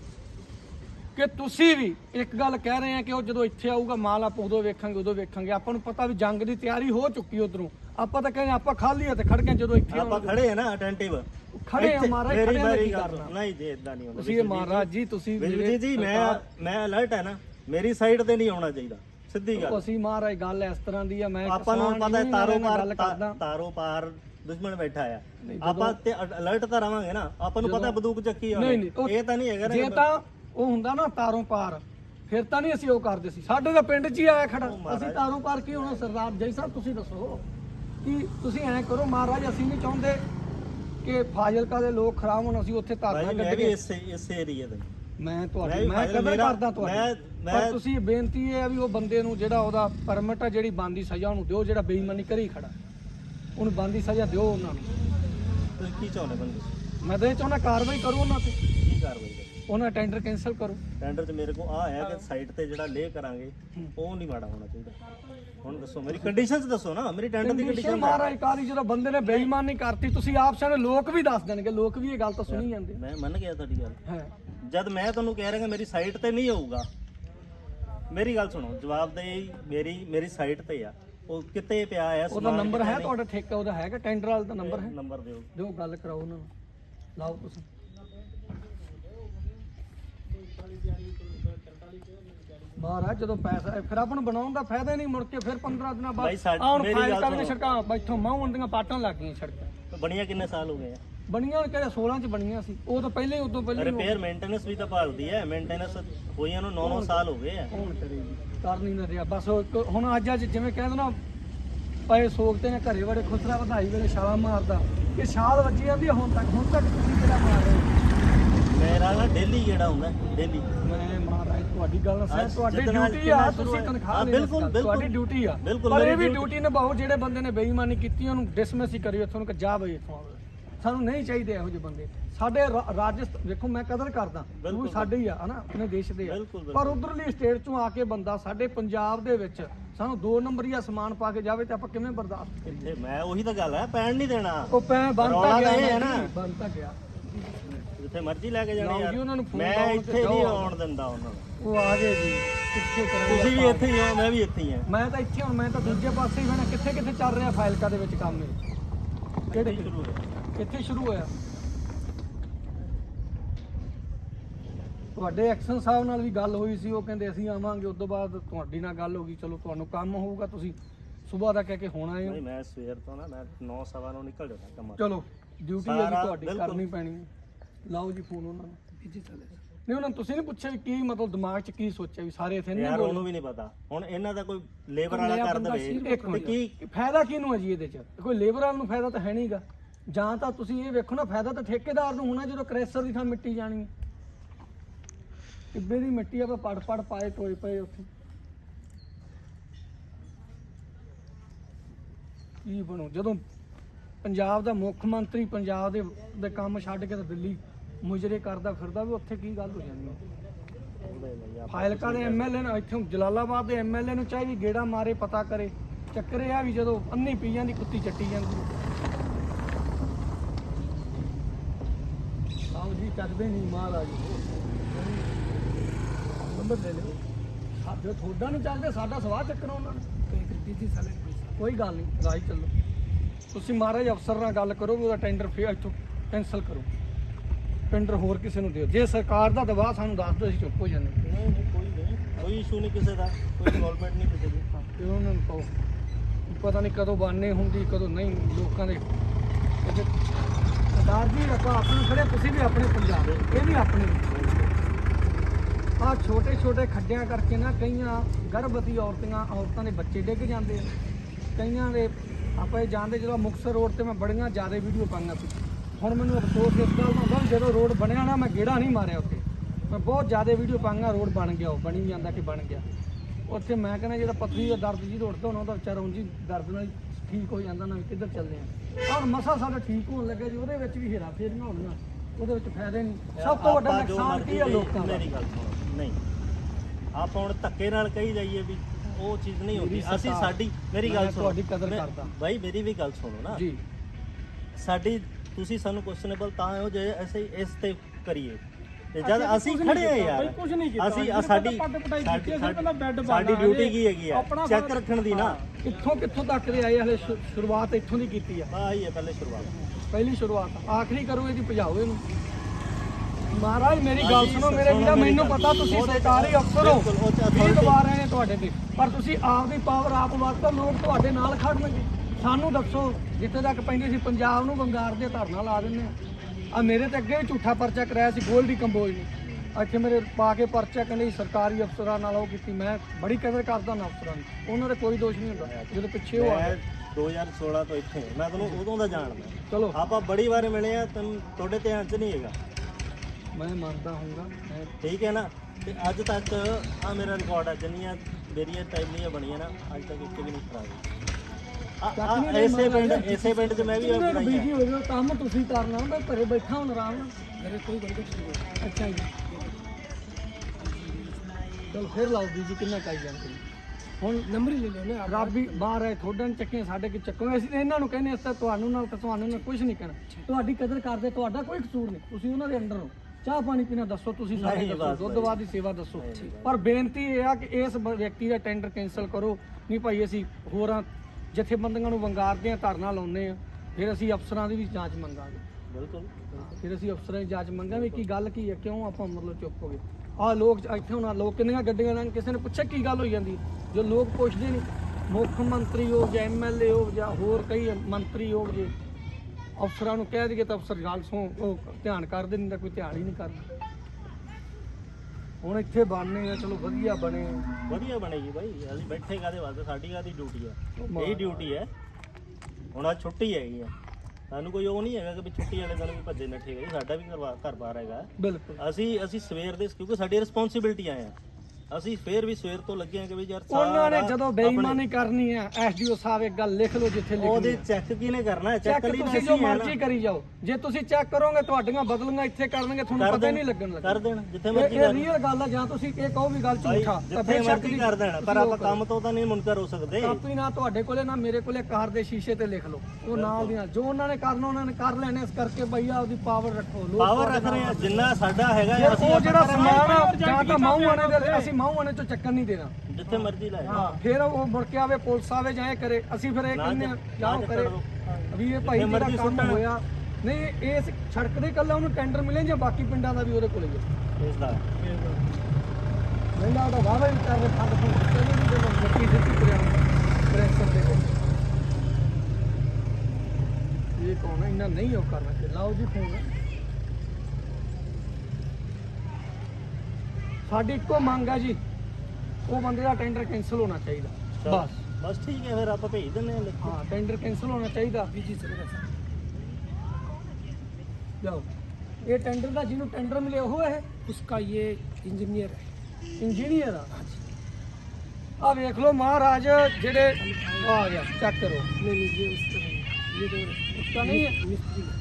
ਕਿ ਤੁਸੀਂ ਵੀ ਇੱਕ ਗੱਲ ਕਹਿ ਰਹੇ ਆ ਕਿ ਉਹ ਜਦੋਂ ਇੱਥੇ ਆਊਗਾ ਮਾਲ ਆਪਾਂ ਉਦੋਂ ਵੇਖਾਂਗੇ ਉਦੋਂ ਵੇਖਾਂਗੇ। ਆਪਾਂ ਨੂੰ ਪਤਾ ਵੀ ਜੰਗ ਦੀ ਤਿਆਰੀ ਹੋ ਚੁੱਕੀ ਉਧਰੋਂ। ਆਪਾਂ ਤਾਂ ਕਹਿੰਦੇ ਆਪਾਂ ਖਾਲੀ ਆ ਤੇ ਖੜ ਗਏ ਜਦੋਂ ਇੱਥੇ ਆਪਾਂ। ਖੜੇ ਆ ਨਾ ਅਟੈਂਟਿਵ ਖੜੇ ਆ ਮਹਾਰਾਜ ਖੜੇ ਆ ਕੀ ਕਰਨਾ? ਨਹੀਂ ਜੀ ਇਦਾਂ ਨਹੀਂ ਹੁੰਦਾ। ਤੁਸੀਂ ਮਹਾਰਾਜ ਜੀ ਤੁਸੀਂ ਮੇਰੇ ਜੀ ਮੈਂ ਮੈਂ ਅਲਰਟ ਹੈ ਨਾ ਮੇਰੀ ਸਾਈਡ ਤੇ ਨਹੀਂ ਆਉਣਾ ਚਾਹੀਦਾ। ਸਿੱਧੀ ਗੱਲ। ਅਸੀਂ ਮਹਾਰਾਜ ਗੱਲ ਇਸ ਤਰ੍ਹਾਂ ਦੀ ਆ ਮੈਂ ਆਪਾਂ ਨੂੰ ਪਤਾ ਤਾਰੋ ਪਾਰ ਤਾਰੋ ਪਾਰ ਦੁਸ਼ਮਣ ਬੈਠਾ ਆ। ਆਪਾਂ ਤੇ ਅਲਰਟ ਤਾਂ ਰਵਾਂਗੇ ਨਾ ਆਪਾਂ ਨੂੰ ਪਤਾ ਬੰਦੂਕ ਚੱਕੀ ਉਹ- ਇਹ ਤਾਂ ਨਹੀਂ ਹੈਗਾ ਨਾ ਜੇ ਤਾਂ ਉਹ ਹੁੰਦਾ ਨਾ ਤਾਰੋਂ ਪਾਰ ਫਿਰ ਤਾਂ ਨਹੀਂ ਅਸੀਂ ਉਹ ਕਰਦੇ ਸੀ। ਸਾਡੇ ਤਾਂ ਪਿੰਡ 'ਚ ਹੀ ਆਇਆ ਖੜਾ। ਅਸੀਂ ਤਾਰੋਂ ਪਾਰ ਕੀ ਹੋਣਾ? ਸਰਦਾਰ ਜੈ ਸਾਹਿਬ ਤੁਸੀਂ ਦੱਸੋ ਕਿ ਤੁਸੀਂ ਐਂ ਕਰੋ ਮਹਾਰਾਜ ਅਸੀਂ ਨਹੀਂ ਚਾਹੁੰਦੇ ਕਿ ਫਾਜ਼ਿਲਕਾ ਦੇ ਲੋਕ ਖਰਾਬ ਹੋਣ ਅਸੀਂ ਉੱਥੇ ਧਰਨਾ ਭਾਈ ਮੈਂ ਵੀ ਕੱਢੀਏ ਇਸੇ ਇਸੇ ਏਰੀਆ ਦਾ। ਹੀ। ਮੈਂ ਤੁਹਾਡੀ ਮੈਂ ਫਾਜ਼ਿਲ ਕਦਰ ਮੇਰਾ- ਕਰਦਾ ਤੁਹਾਡੀ। ਮੈਂ- ਪਰ ਮੈਂ- ਤੁਸੀਂ ਬੇਨਤੀ ਇਹ ਹੈ ਵੀ ਉਹ ਬੰਦੇ ਨੂੰ ਜਿਹੜਾ ਉਹਦਾ ਪਰਮਿਟ ਆ ਜਿਹੜੀ ਬੰਦੀ ਸਜ਼ਾ ਉਹਨੂੰ ਦਿਓ ਜਿਹੜਾ ਬੇਈਮਾਨੀ ਕਰੀ ਖੜਾ। ਉਹਨੂੰ ਬੰਦੀ ਸਜ਼ਾ ਦਿਓ ਉਹਨਾਂ ਨੂੰ। ਤੁਸੀਂ ਕੀ ਚਾਹੁੰਦੇ ਬੰਦੇ? ਮੈਂ ਤਾਂ ਇਹ ਚਾਹੁੰਦਾ ਕਾਰਵਾਈ ਕਰੋ ਉਹਨਾਂ ਤੇ। ਕੀ ਕਾਰਵਾਈ ਕਰੇ ਉਹਨਾਂ ਟੈਂਡਰ ਕੈਨਸਲ ਕਰੋ। ਟੈਂਡਰ 'ਚ ਮੇਰੇ ਕੋਲ ਆ ਆਇਆ ਕਿ ਸਾਈਟ ਤੇ ਜਿਹੜਾ ਲੇ ਕਰਾਂਗੇ ਉਹ ਨਹੀਂ ਮਾੜਾ ਹੋਣਾ ਚਾਹੀਦਾ। ਹੁਣ ਦੱਸੋ ਮੇਰੀ ਕੰਡੀਸ਼ਨਸ ਦੱਸੋ ਨਾ ਮੇਰੀ ਟੈਂਡਰ ਦੀ ਕੰਡੀਸ਼ਨ ਮਹਾਰਾਜ ਕਾਲੀ ਜਦੋਂ ਬੰਦੇ ਨੇ ਬੇਈਮਾਨੀ ਕਰਤੀ ਤੁਸੀਂ ਆਪ ਸਾਰੇ ਲੋਕ ਵੀ ਦੱਸ ਦੇਣਗੇ ਲੋਕ ਵੀ ਇਹ ਗੱਲ ਤਾਂ ਸੁਣੀ ਜਾਂਦੇ ਮੈਂ ਮੰਨ ਗਿਆ ਤੁਹਾਡੀ ਗੱਲ। ਹੈ। ਜਦ ਮੈਂ ਤੁਹਾਨੂੰ ਕਹਿ ਰਿਹਾ ਮੇਰੀ ਸਾਈਟ ਤੇ ਨਹੀਂ ਹੋਊਗਾ ਮੇਰੀ ਗੱਲ ਸੁਣੋ ਜਵਾਬ ਦੇ ਮੇਰੀ ਮੇਰੀ ਸਾਈਟ ਤੇ ਆ। ਉਹ ਕਿਤੇ ਪਿਆ ਆ ਉਹਦਾ ਨੰਬਰ ਹੈ ਤੁਹਾਡਾ ਠੇਕਾ ਉਹਦਾ ਹੈਗਾ ਟੈਂਡਰ ਵਾਲਾ ਦਾ ਨੰਬਰ ਹੈ। ਨੰਬਰ ਦਿਓ। ਦਿਓ ਗੱਲ ਕਰਾਓ ਉਹਨਾਂ ਨੂੰ। ਲਾਓ ਤੁਸੀਂ ਮਹਾਰਾਜ ਜਦੋਂ ਪੈਸਾ ਫਿਰ ਆਪਾਂ ਨੂੰ ਬਣਾਉਣ ਦਾ ਫਾਇਦਾ ਹੀ ਨਹੀਂ ਮੁੜ ਕੇ ਫਿਰ 15 ਦਿਨਾਂ ਬਾਈ ਬਾਅਦ ਸਾਡੀ- ਆਉਣ ਮੇਰੀ ਗੱਲ ਕਰਨ ਸੁਣੋ। ਸੜਕਾਂ ਬੈਠੋ ਮਾਹੌਂ ਦੀਆਂ ਪਾਟਾਂ ਲੱਗ ਗਈਆਂ ਸੜਕਾਂ। ਬਣੀਆਂ ਕਿੰਨੇ ਸਾਲ ਹੋ ਗਏ ਆ? ਬਣੀਆਂ ਹੁਣ ਕਿਹੜੇ 16 ਚ ਬਣੀਆਂ ਸੀ? ਉਹ ਤਾਂ ਪਹਿਲੇ ਹੀ ਉਦੋਂ ਪਹਿਲੇ ਹੀ ਰਿਪੇਅਰ ਮੇਨਟੇਨੈਂਸ ਵੀ ਤਾਂ ਭਾਲਦੀ ਹੈ। ਮੇਨਟੇਨੈਂਸ ਹੋਈਆਂ ਨੂੰ 9-9 ਸਾਲ ਹੋ ਗਏ ਆ। ਕੌਣ ਕਰੇਗੀ ਕਰ ਨਹੀਂ ਨਾ ਰਿਹਾ। ਬਸ ਉਹ ਇੱਕ- ਹੁਣ ਅੱਜ ਅੱਜ ਜਿਵੇਂ ਕਹਿੰਦੇ ਨਾ ਪਏ ਸੋਗਤੇ ਨੇ ਘਰੇ ਬੜੇ ਖੁਸਰਾ ਵਧਾਈ ਵੇਲੇ ਛਾਲਾ ਮਾਰਦਾ। ਕਿ ਛਾਲ ਵੱਜੀ ਜਾਂਦੀ ਹੈ ਹੁਣ ਤੱਕ ਹੁਣ ਤੱਕ ਤੁਸੀਂ ਕਿਹੜਾ ਮਾਰ ਰਹੇ ਹੋ? ਮੇਰਾ ਨਾ ਡੇਲੀ ਜਿਹੜਾ ਹੁੰਦਾ ਡੇਲੀ ਤੁਹਾਡੀ ਗੱਲ ਨਾਲ ਸਹਿਮਤ ਤੁਹਾਡੀ ਜਿੱਦਣ ਅੱਜ ਡਿਊਟੀ ਆ ਕਿੰਨਾ ਸ਼ੁਰੂ ਤੁਸੀਂ ਹੋਇਆ। ਤਨਖਾਹ ਹਾਂ, ਲੈਣੀ ਬਿਲਕੁਲ, ਤੁਹਾਡੀ ਬਿਲਕੁਲ। ਡਿਊਟੀ ਆ ਬਿਲਕੁਲ, ਪਰ ਇਹ ਮੇਰੀ ਵੀ ਡਿਊਟੀ ਨਿਭਾਓ ਜਿਹੜੇ ਬੰਦੇ ਨੇ ਬੇਈਮਾਨੀ ਕੀਤੀ ਉਹਨੂੰ ਡਿਸਮਿਸ ਹੀ ਕਰਿਓ ਤੁਹਾਨੂੰ ਕਿ ਜਾ ਬਈ ਇੱਥੋਂ ਸਾਨੂੰ ਨਹੀਂ ਚਾਹੀਦੇ ਇਹੋ ਜਿਹੇ ਬੰਦੇ ਸਾਡੇ ਰਾਜਸਥਾਨ ਵੇਖੋ ਮੈਂ ਕਦਰ ਕਰਦਾ ਉਹ ਬਿਲਕੁਲ। ਸਾਡੇ ਹੀ ਆ ਹਨਾ ਆਪਣੇ ਦੇਸ਼ ਦੇ ਆ ਬਿਲਕੁਲ, ਬਿਲਕੁਲ। ਪਰ ਉਧਰਲੀ ਸਟੇਟ ਚੋਂ ਆ ਕੇ ਬੰਦਾ ਸਾਡੇ ਪੰਜਾਬ ਦੇ ਵਿੱਚ ਸਾਨੂੰ ਦੋ ਨੰਬਰੀਆ ਸਮਾਨ ਪਾ ਕੇ ਜਾਵੇ ਤੇ ਆਪਾਂ ਕਿਵੇਂ ਬਰਦਾਸ਼ਤ ਕਰੀਏ ਮੈਂ ਉਹੀ ਤਾਂ ਗੱਲ ਹੈ ਪੈਣ ਨਹੀਂ ਦੇਣਾ ਉਹ ਪੈ ਬੰਦ ਰੌਲਾ ਤਾਂ ਤਾਂ ਗਿਆ ਇਹ ਹੈ ਨਾ ਬੰਦ ਤਾਂ ਗਿਆ ਜਿੱਥੇ ਮਰਜ਼ੀ ਲੈ ਕੇ ਜਾਣੇ ਯਾਰ। ਮੈਂ ਇੱਥੇ। ਨਹੀਂ ਆਉਣ ਦਿੰਦਾ ਉਹਨਾਂ ਨੂੰ। ਉਹ ਆ ਗਏ ਜੀ ਕਿੱਥੇ ਕਰਾਂਗੇ ਤੁਸੀਂ ਵੀ? ਇੱਥੇ ਹੀ ਹੋ ਮੈਂ ਵੀ ਇੱਥੇ ਹੀ ਹਾਂ। ਮੈਂ ਤਾਂ ਇੱਥੇ ਹੁਣ ਮੈਂ ਤਾਂ ਦੂਜੇ ਪਾਸੇ ਹੀ ਹੋਣਾ ਕਿੱਥੇ ਕਿੱਥੇ ਚੱਲ ਰਿਹਾ ਫਾਈਲਕਾ ਦੇ ਵਿੱਚ ਕੰਮ ਇਹ? ਕਿਹੜੇ ਸ਼ੁਰੂ ਹੋਇਆ। ਕਿੱਥੇ ਸ਼ੁਰੂ ਹੋਇਆ? ਤੁਹਾਡੇ ਐਕਸ਼ਨ ਸਾਹਿਬ ਨਾਲ ਵੀ ਗੱਲ ਹੋਈ ਸੀ ਉਹ ਕਹਿੰਦੇ ਅਸੀਂ ਆਵਾਂਗੇ ਉਸ ਤੋਂ ਬਾਅਦ ਤੁਹਾਡੀ ਨਾਲ ਗੱਲ ਹੋ ਗਈ। ਚਲੋ ਤੁਹਾਨੂੰ ਕੰਮ ਹੋਊਗਾ ਤੁਸੀਂ ਸਵੇਰ ਦਾ ਕਹਿ ਕੇ ਹੁਣ ਆਏ ਹੋ। ਨਹੀਂ ਮੈਂ ਸਵੇਰ ਤੋਂ ਨਾ ਮੈਂ 9 ਸਵਾ ਨੂੰ ਨਿਕਲ ਜਾਂਦਾ ਕੰਮ ਚਲੋ ਡਿਊਟੀ ਹੈ ਤੁਹਾਡੀ। ਕਰਨੀ ਪੈਣੀ ਹੈ। ਲਾਓ ਜੀ ਫੋਨ ਉਹਨਾਂ ਨੂੰ। ਜੀ ਚਲੇ ਨਹੀਂ ਉਹਨਾਂ ਨੂੰ ਤੁਸੀਂ ਨਹੀਂ ਪੁੱਛਿਆ ਕੀ ਮਤਲਬ ਦਿਮਾਗ 'ਚ ਕੀ ਸੋਚਿਆ ਵੀ ਸਾਰੇ ਇੱਥੇ ਨਹੀਂ ਉਹਨੂੰ ਵੀ ਨਹੀਂ ਪਤਾ। ਹੁਣ ਇਹਨਾਂ ਦਾ ਕੋਈ ਲੇਬਰ ਵਾਲਾ ਕਰ ਦੇਵੇ। ਤੇ ਕੀ ਫਾਇਦਾ ਕਿਹਨੂੰ ਹੈ ਜੀ ਇਹਦੇ 'ਚ? ਕੋਈ ਲੇਬਰ ਵਾਲ ਨੂੰ ਫਾਇਦਾ ਤਾਂ ਹੈ ਨਹੀਂਗਾ ਜਾਂ ਤਾਂ ਤੁਸੀਂ ਇਹ ਵੇਖੋ ਨਾ ਫਾਇਦਾ ਤਾਂ ਠੇਕੇਦਾਰ ਨੂੰ ਹੋਣਾ ਜਦੋਂ ਕ੍ਰੈਸ਼ਰ ਦੀ ਥਾਂ ਮਿੱਟੀ ਜਾਣੀ ਹੈ। ਦੀ ਮਿੱਟੀ ਆਪਾਂ ਪੜ ਪੜ ਪਾਏ ਟੋਏ ਪਏ ਉੱਥੇ। ਕੀ ਬਣੋ? ਜਦੋਂ ਪੰਜਾਬ ਦਾ ਮੁੱਖ ਮੰਤਰੀ ਪੰਜਾਬ ਦੇ ਦੇ ਕੰਮ ਛੱਡ ਕੇ ਤਾਂ ਦਿੱਲੀ ਮੁਜਰੇ ਕਰਦਾ ਫਿਰਦਾ ਵੀ ਉੱਥੇ ਕੀ ਗੱਲ ਹੋ ਜਾਂਦੀ ਹੈ? ਫਾਇਲਕਾ ਦੇ ਐਮਐਲਏ ਨੂੰ ਇੱਥੋਂ ਜਲਾਲਾਬਾਦ ਦੇ ਐਮਐਲਏ ਨੂੰ ਚਾਹੀਦੀ ਗੇੜਾ ਮਾਰੇ ਪਤਾ ਕਰੇ। ਚੱਕਰੇ ਆ ਵੀ ਜਦੋਂ ਅੰਨੀ ਪੀ ਜਾਂਦੀ ਕੁੱਤੀ ਚੱਟੀ ਜਾਂਦੀ ਆਓ ਜੀ ਕੱਢਦੇ ਨਹੀਂ ਮਹਾਰਾਜ। ਨੰਬਰ ਲੈ ਲਓ ਸਾਡੇ ਥੋੜਾ ਨਹੀਂ ਚੱਲਦੇ ਸਾਡਾ ਸਵਾਹ ਚੱਕਣਾ ਉਹਨਾਂ ਨੇ। ਕੋਈ ਗੱਲ ਨਹੀਂ ਰਾਜ ਚੱਲੋ। ਤੁਸੀਂ ਮਹਾਰਾਜ ਅਫਸਰ ਨਾਲ ਗੱਲ ਕਰੋ ਉਹਦਾ ਟੈਂਡਰ ਫੇਰ ਇੱਥੋਂ ਕੈਨਸਲ ਕਰੋ। ਟੈਂਡਰ ਹੋਰ ਕਿਸੇ ਨੂੰ ਦਿਓ। ਜੇ ਸਰਕਾਰ ਦਾ ਦਬਾਅ ਸਾਨੂੰ ਦੱਸ ਦਿਓ ਅਸੀਂ ਚੁੱਪ ਹੋ ਜਾਂਦੇ ਨਹੀਂ ਨਹੀਂ ਕੋਈ ਨਹੀਂ। ਕੋਈ ਇਸ਼ੂ ਨਹੀਂ ਕਿਸੇ ਦਾ। ਕੋਈ ਇਨਵੋਲਵਮੈਂਟ ਨਹੀਂ ਕਿਸੇ ਦੀ। ਤੇ ਉਹਨਾਂ ਨੂੰ ਕਹੋ ਵੀ ਪਤਾ ਨਹੀਂ ਕਦੋਂ ਬਣਨੇ ਹੁੰਦੀ ਕਦੋਂ ਨਹੀਂ। ਲੋਕਾਂ ਦੇ ਸਰਦਾਰ ਜੀ ਆਪਾਂ ਆਪਣੇ ਖੜੇ ਤੁਸੀਂ ਵੀ ਆਪਣੇ ਪੰਜਾਬ ਦੇ। ਇਹ ਵੀ ਆਪਣੇ ਆ ਛੋਟੇ ਛੋਟੇ ਖੱਡਿਆਂ ਕਰਕੇ ਨਾ ਕਈਆਂ ਗਰਭਵਤੀ ਔਰਤਾਂ ਔਰਤਾਂ ਦੇ ਬੱਚੇ ਡਿੱਗ ਜਾਂਦੇ ਆ। ਕਈਆਂ ਦੇ ਆਪਾਂ ਇਹ ਜਾਣਦੇ ਜਦੋਂ ਮੁਕਤਸਰ ਰੋਡ ਤੇ ਮੈਂ ਬੜੀਆਂ ਜ਼ਿਆਦਾ ਵੀਡੀਓ ਪਾਈਆਂ ਸੀ। ਹੁਣ ਮੈਨੂੰ ਅਫਸੋਸ ਇਸ ਗੱਲ ਦਾ ਹੁੰਦਾ ਵੀ ਜਦੋਂ ਰੋਡ ਬਣਿਆ ਨਾ ਮੈਂ ਗੇੜਾ ਨਹੀਂ ਮਾਰਿਆ ਉੱਥੇ। ਮੈਂ ਬਹੁਤ ਜ਼ਿਆਦਾ ਵੀਡੀਓ ਪਾਈਆਂ ਰੋਡ ਬਣ ਗਿਆ ਉਹ ਬਣੀ ਜਾਂਦਾ ਕਿ ਬਣ ਗਿਆ। ਉੱਥੇ ਮੈਂ ਕਹਿੰਦਾ ਜਿਹੜਾ ਪੱਥਰੀ ਦਾ ਦਰਦ ਜੀ ਰੋਡ ਤੋਂ ਉਹਨਾਂ ਦਾ ਵਿਚਾਰਾ ਉਂਝ ਦਰਦ ਨਾਲ ਠੀਕ ਹੋ ਜਾਂਦਾ ਨਾ ਕਿੱਧਰ ਚੱਲਦੇ ਆ। ਹੁਣ ਮਸਾ ਸਾਡਾ ਠੀਕ ਹੋਣ ਲੱਗਾ ਜੀ ਉਹਦੇ ਵਿੱਚ ਵੀ ਹੇਰਾ ਫੇਰੀਆਂ ਹੋਣੀਆਂ ਉਹਦੇ ਵਿੱਚ ਫਾਇਦਾ ਨਹੀਂ। ਸਭ ਤੋਂ ਵੱਡਾ ਨੁਕਸਾਨ ਕੀ ਹੈ ਲੋਕਾਂ ਦਾ? ਮੇਰੀ ਗੱਲ ਸੁਣੋ ਨਹੀਂ। ਆਪਾਂ ਹੁਣ ਧੱਕੇ ਨਾਲ ਕਹੀ ਜਾਈਏ ਵੀ ਉਹ ਚੀਜ਼ ਨਹੀਂ ਹੁੰਦੀ। ਅਸੀਂ ਸਾਡੀ ਮੇਰੀ ਗੱਲ ਸੁਣੋ। ਤੁਹਾਡੀ ਕਦਰ ਕਰਦਾ। ਬਾਈ ਮੇਰੀ ਵੀ ਗੱਲ ਸੁਣੋ ਨਾ। ਜੀ। ਸਾਡੀ ਤੁਸੀਂ ਸਾਨੂੰ ਕੁਐਸਚਨੇਬਲ ਤਾਂ ਹੋ ਜੇ ਅਸੀਂ ਇਸ ਤੇ ਕਰੀਏ। ਤੇ ਜਦ ਅਸੀਂ ਖੜੇ ਆ ਯਾਰ। ਨਹੀਂ ਕੀਤਾ। ਅਸੀਂ ਸਾਡੀ ਸਾਡੀ- ਡਿਊਟੀ ਕੀ ਹੈਗੀ ਆ ਚੈੱਕ ਰੱਖਣ ਦੀ ਨਾ। ਕਿੱਥੋਂ ਕਿੱਥੋਂ ਤੱਕ ਦੇ ਆਏ ਹਲੇ ਸ਼ੁਰੂਆਤ ਇੱਥੋਂ ਦੀ ਕੀਤੀ ਆ। ਆਹੀ ਹੈ ਪਹਿਲੇ ਸ਼ੁਰੂਆਤ। ਪਹਿਲੀ ਸ਼ੁਰੂਆਤ। ਆਖਰੀ ਕਰੋ ਇਹਦੀ ਭਜਾਓ ਇਹਨੂੰ। ਮਹਾਰਾਜ ਮੇਰੀ ਗੱਲ ਸੁਣੋ ਮੇਰੇ ਵੀਰਾ ਮੈਨੂੰ। ਪਤਾ ਤੁਸੀਂ ਸਰਕਾਰੀ ਅਫਸਰ ਹੋ। ਬਿਲਕੁਲ, ਉਹ ਚ ਵੀ authority- ਦਬਾ ਰਹੇ ਨੇ ਤੁਹਾਡੇ ਤੇ। ਪਰ ਤੁਸੀਂ ਆਪ ਦੀ ਪਾਵਰ ਆਪ ਵਰਤੋ ਲੋਕ ਤੁਹਾਡੇ ਨਾਲ ਖੜਨਗੇ ਸਾਨੂੰ ਦੱਸੋ ਜਿੱਥੇ ਤੱਕ ਪੈਂਦੀ ਸੀ ਪੰਜਾਬ ਨੂੰ ਵੰਗਾਰ ਦੇ ਧਰਨਾ ਲਾ ਦਿੰਦੇ ਆ। ਆ ਮੇਰੇ ਤੇ ਅੱਗੇ ਵੀ ਝੂਠਾ ਪਰਚਾ ਕਰਾਇਆ ਸੀ ਗੋਲਡੀ ਕੰਬੋਜ ਨੇ। ਇੱਥੇ ਮੇਰੇ ਪਾ ਕੇ ਪਰਚਾ ਕਹਿੰਦੇ ਸਰਕਾਰੀ ਅਫਸਰਾਂ ਨਾਲ ਉਹ ਕੀਤੀ। ਮੈਂ ਬੜੀ ਕਦਰ ਕਰਦਾ ਨਾ ਅਫਸਰਾਂ ਦੀ। ਉਹਨਾਂ ਦਾ ਕੋਈ ਦੋਸ਼ ਨਹੀਂ ਹੁੰਦਾ। ਜਦੋਂ ਪਿੱਛੇ ਉਹ ਆ ਮੈਂ ਗਏ। 2016 ਤੋਂ ਇੱਥੇ। ਮੈਂ ਤੁਹਾਨੂੰ ਉਦੋਂ ਦਾ ਜਾਣਦਾ। ਚਲੋ। ਆਪਾਂ ਬੜੀ ਵਾਰ ਮਿਲੇ ਆ ਤੈਨੂੰ ਤੁਹਾਡੇ ਧਿਆਨ 'ਚ ਨਹੀਂ ਹੈਗਾ। ਮੈਂ ਮੰਨਦਾ ਹੂੰਗਾ ਠੀਕ ਹੈ ਨਾ? ਤੇ ਅੱਜ ਤੱਕ ਆ ਮੇਰਾ ਰਿਕਾਰਡ ਆ। ਜਿੰਨੀਆਂ ਮੇਰੀਆਂ ਟਾਈਮਲੀਆਂ ਬਣੀਆਂ ਨਾ ਅੱਜ ਤੱਕ ਇੱਕ ਵੀ ਨਹੀਂ ਖਰਾਬ ਆ ਆ- ਪਿੰਡ ਇਸੇ ਪਿੰਡ 'ਚ ਮੈਂ ਵੀ ਉਹ ਬਣਾਈ ਬੀਜੀ ਹੋ ਜਾਓ ਕੰਮ ਤੁਸੀਂ ਕਰਨਾ ਮੈਂ ਘਰੇ ਬੈਠਾ ਹੁਣ ਆਰਾਮ ਨਾਲ। ਮੇਰੇ ਕੋਈ ਗੱਲ ਨਹੀਂ ਅੱਛਾ ਜੀ। ਚਲ ਫਿਰ ਲਾਓ ਬੀਜੀ ਕਿੰਨੇ ਕਾਈ ਜਾਂਦੇ ਨੇ। ਹੁਣ ਨੰਬਰ ਹੀ ਲੈ ਲਿਓ ਨਾ ਰੱਬ ਹੀ ਬਾਹਰ ਹੈ ਥੋੜਨ ਚੱਕੇ ਸਾਡੇ ਕਿ ਚੱਕੋ। ਅਸੀਂ ਇਹਨਾਂ ਨੂੰ ਕਹਿੰਦੇ ਅਸਾਂ ਤੁਹਾਨੂੰ ਨਾਲ ਤਾਂ ਤੁਹਾਨੂੰ ਨਾਲ ਕੁਝ ਨਹੀਂ ਕਹਿਣਾ। ਤੁਹਾਡੀ ਕਦਰ ਕਰਦੇ ਤੁਹਾਡਾ ਕੋਈ ਕਸੂਰ ਨਹੀਂ। ਤੁਸੀਂ ਉਹਨਾਂ ਦੇ ਅੰਦਰ ਹੋ ਚਾਹ ਪਾਣੀ ਪੀਣਾ ਦੱਸੋ ਤੁਸੀਂ ਸਾਰੇ ਦੱਸੋ। ਦੁੱਧ ਬਾਅਦ ਦੀ ਸੇਵਾ ਦੱਸੋ। ਪਰ ਬੇਨਤੀ ਇਹ ਆ ਕਿ ਇਸ ਵਿਅਕਤੀ ਦਾ ਟੈਂਡਰ ਕੈਨਸਲ ਕਰੋ। ਨਹੀਂ ਭਾਈ ਅਸੀਂ ਹੋਰਾਂ ਜਥੇਬੰਦੀਆਂ ਨੂੰ ਵੰਗਾਰਦੇ ਆ ਧਰਨਾ ਲਾਉਂਦੇ ਆ ਫਿਰ ਅਸੀਂ ਅਫਸਰਾਂ ਦੀ ਵੀ ਜਾਂਚ ਮੰਗਾਂਗੇ। ਬਿਲਕੁਲ। ਫਿਰ ਅਸੀਂ ਅਫਸਰਾਂ ਦੀ ਜਾਂਚ ਮੰਗਾਂਗੇ ਕਿ ਗੱਲ ਕੀ ਹੈ ਕਿਉਂ ਆਪਾਂ ਮਤਲਬ ਚੁੱਪ ਹੋ ਗਏ ਆਹ ਲੋਕ ਇੱਥੇ ਹੁਣ ਲੋਕ ਕਿੰਨੀਆਂ ਗੱਡੀਆਂ ਨਾਲ ਕਿਸੇ ਨੇ ਪੁੱਛਿਆ ਕੀ ਗੱਲ ਹੋਈ ਜਾਂਦੀ? ਜੋ ਲੋਕ ਪੁੱਛਦੇ ਨਹੀਂ ਮੁੱਖ ਮੰਤਰੀ ਹੋ ਜਾਂ ਐਮਐਲਏ ਹੋ ਜਾਂ ਹੋਰ ਕਈ ਮੰਤਰੀ ਹੋ ਜੇ ਅਫਸਰਾਂ ਨੂੰ ਕਹਿ ਦਈਏ ਤਾਂ ਅਫਸਰ ਗੱਲ ਸੁਣ ਉਹ ਧਿਆਨ ਕਰਦੇ ਨਹੀਂ ਤਾਂ ਕੋਈ ਧਿਆਨ ਹੀ ਨਹੀਂ ਕਰਦਾ। ਹੁਣ ਇੱਥੇ ਬਣਨੇ ਆ ਚਲੋ ਵਧੀਆ ਬਣੇ ਵਧੀਆ ਬਣੇਗੀ ਬਾਈ ਅਸੀਂ ਬੈਠੇ ਕਾਦੇ ਵਾਸਤੇ? ਸਾਡੀ ਕਾਦੀ ਡਿਊਟੀ ਹੈ। ਇਹ ਡਿਊਟੀ ਹੈ ਹੁਣ ਆ ਛੁੱਟੀ ਹੈਗੀ ਆ। ਸਾਨੂੰ ਕੋਈ ਉਹ ਨਹੀਂ ਹੈਗਾ ਕਿ ਵੀ ਛੁੱਟੀ ਵਾਲੇ ਦਿਨ ਵੀ ਭੱਜੇ ਨੱਠੇ ਗਏ ਸਾਡਾ ਵੀ ਘਰ ਘਰ ਬਾਹਰ ਹੈਗਾ। ਬਿਲਕੁਲ। ਅਸੀਂ ਅਸੀਂ ਸਵੇਰ ਦੇ ਕਿਉਂਕਿ ਸਾਡੀ ਰਿਸਪੌਂਸਿਬਿਲਟੀ ਆਏ ਆ। ਅਸੀਂ ਫੇਰ ਵੀ ਸਵੇਰ ਤੋਂ ਲੱਗੇ ਆ ਕਿ ਵੀ ਯਾਰ ਉਹਨਾਂ ਨੇ ਸਾਰਾ ਜਦੋਂ ਆਪਣੇ- ਬੇਈਮਾਨੀ ਕਰਨੀ ਹੈ ਐਸਡੀਓ ਸਾਹਿਬ ਇੱਕ ਗੱਲ ਲਿਖ ਲਓ ਜਿੱਥੇ ਉਹਦੇ ਲਿਖਣੀ ਚੈੱਕ ਕਿਹਨੇ ਕਰਨਾ ਹੈ? ਚੈੱਕ ਚੈੱਕ ਲਈ ਤੁਸੀਂ ਜੋ ਮਰਜ਼ੀ ਕਰੀ ਜਾਓ। ਜੇ ਤੁਸੀਂ ਚੈੱਕ ਕਰੋਗੇ ਤੁਹਾਡੀਆਂ ਬਦਲੀਆਂ ਇੱਥੇ ਕਰਨਗੇ ਤੁਹਾਨੂੰ ਪਤਾ ਹੀ ਨਹੀਂ ਲੱਗਣ ਲੱਗਾ ਕਰ ਦੇਣ ਜਿੱਥੇ ਮਰਜ਼ੀ ਇਹ ਕਰ ਰੀਅਲ ਗੱਲ ਆ ਜਾਂ ਤੁਸੀਂ ਇਹ ਕਹੋ ਵੀ ਗੱਲ ਭਾਈ ਝੂਠਾ ਤਾਂ ਜਿੱਥੇ ਫਿਰ ਸ਼ੱਕ ਮਰਜ਼ੀ ਦੀ- ਕਰ ਦੇਣਾ ਪਰ ਤੁਸੀਂ ਉਹ ਆਪਾਂ ਕੰਮ ਤੋਂ ਤਾਂ ਨਹੀਂ ਮੁਨਕਰ ਹੋ ਸਕਦੇ। ਕਾਪੀ ਨਾ ਤੁਹਾਡੇ ਕੋਲੇ ਨਾ ਮੇਰੇ ਕੋਲੇ ਕਾਰ ਦੇ ਸ਼ੀਸ਼ੇ ਤੇ ਲਿਖ ਲਓ। ਉਹ ਨਾਲ ਦੀਆਂ ਜੋ ਉਹਨਾਂ ਨੇ ਕਰਨਾ ਉਹਨਾਂ ਨੇ ਕਰ ਲੈਣੇ ਇਸ ਕਰਕੇ ਬਈ ਆਪਦੀ ਪਾਵਰ ਰੱਖੋ। ਲੋਕ ਪਾਵਰ ਰੱਖ ਰਹੇ ਆ ਜਿੰਨਾ ਸਾਡਾ ਹੈਗਾ ਆ, ਅਸੀਂ ਉਹ ਜਿਹੜਾ ਸਮਾਨ ਆ, ਜਾਂ ਤਾਂ ਮਾਹੂਆਣੇ ਦੇ ਅਸੀਂ ਮਾਹੂਆਣੇ ਤੋਂ ਚੱਕਰ ਨਹੀਂ ਦੇਣਾ। ਜਿੱਥੇ ਮਰਜ਼ੀ ਲੈ ਜਾਓ। ਹਾਂ ਫਿਰ ਉਹ ਮੁੜ ਕੇ ਆਵੇ ਪੁਲਿਸ ਆਵੇ ਜਾਂ ਇਹ ਕਰੇ ਅਸੀਂ ਫਿਰ ਇਹ ਕਹਿੰਦੇ ਆ ਜਾਓ ਨਾ ਕਰੇ। ਵੀ ਇਹ ਭਾਈ ਜਿਹੜਾ ਕੰਮ। ਹੋਇਆ। ਨਹੀਂ ਇਸ ਸੜਕ ਦੇ ਕੱਲਾ ਉਹਨੂੰ ਟੈਂਡਰ ਮਿਲੇ ਜਾਂ ਬਾਕੀ ਪਿੰਡਾਂ ਦਾ ਵੀ ਉਹਦੇ ਕੋਲੇ ਹੀ ਹੈ? ਇਸ ਦਾ। ਮਹਿਲਾ ਦਾ ਵਾਵਾ ਵੀ ਕਰ ਰਿਹਾ ਫੰਡ ਫੰਡ ਚਲੋ ਵੀ ਜਦੋਂ ਮੱਕੀ ਦਿੱਤੀ ਕਰਿਆ ਪ੍ਰੈਸ਼ਰ ਦੇ ਇਹ ਕੌਣ ਹੈ? ਇਹਨਾਂ ਨਹੀਂ ਉਹ ਕਰਨਾ ਤੇ ਲਾਓ ਜੀ ਫੋਨ। ਸਾਡੀ ਇੱਕੋ ਮੰਗ ਆ ਜੀ। ਉਹ ਬੰਦੇ ਦਾ ਟੈਂਡਰ ਕੈਨਸਲ ਹੋਣਾ ਚਾਹੀਦਾ। ਬਸ। ਬਸ ਠੀਕ ਹੈ ਫਿਰ ਆਪਾਂ ਭੇਜ ਦਿੰਦੇ ਹਾਂ ਲਿਖ ਹਾਂ ਟੈਂਡਰ ਕੈਨਸਲ ਹੋਣਾ ਚਾਹੀਦਾ। ਵੀ ਜੀ ਸਰ ਜਾਓ ਇਹ ਟੈਂਡਰ ਦਾ ਜਿਹਨੂੰ ਟੈਂਡਰ ਮਿਲਿਆ ਉਹ ਹੈ उसका ये इंजीनियर है ਇੰਜੀਨੀਅਰ ਆ? ਆ ਵੇਖ ਲਓ ਮਹਾਰਾਜ ਜਿਹੜੇ ਆ ਗਿਆ ਚੈੱਕ ਕਰੋ। नहीं नहीं ये उसका नहीं है। ये तो उसका नहीं है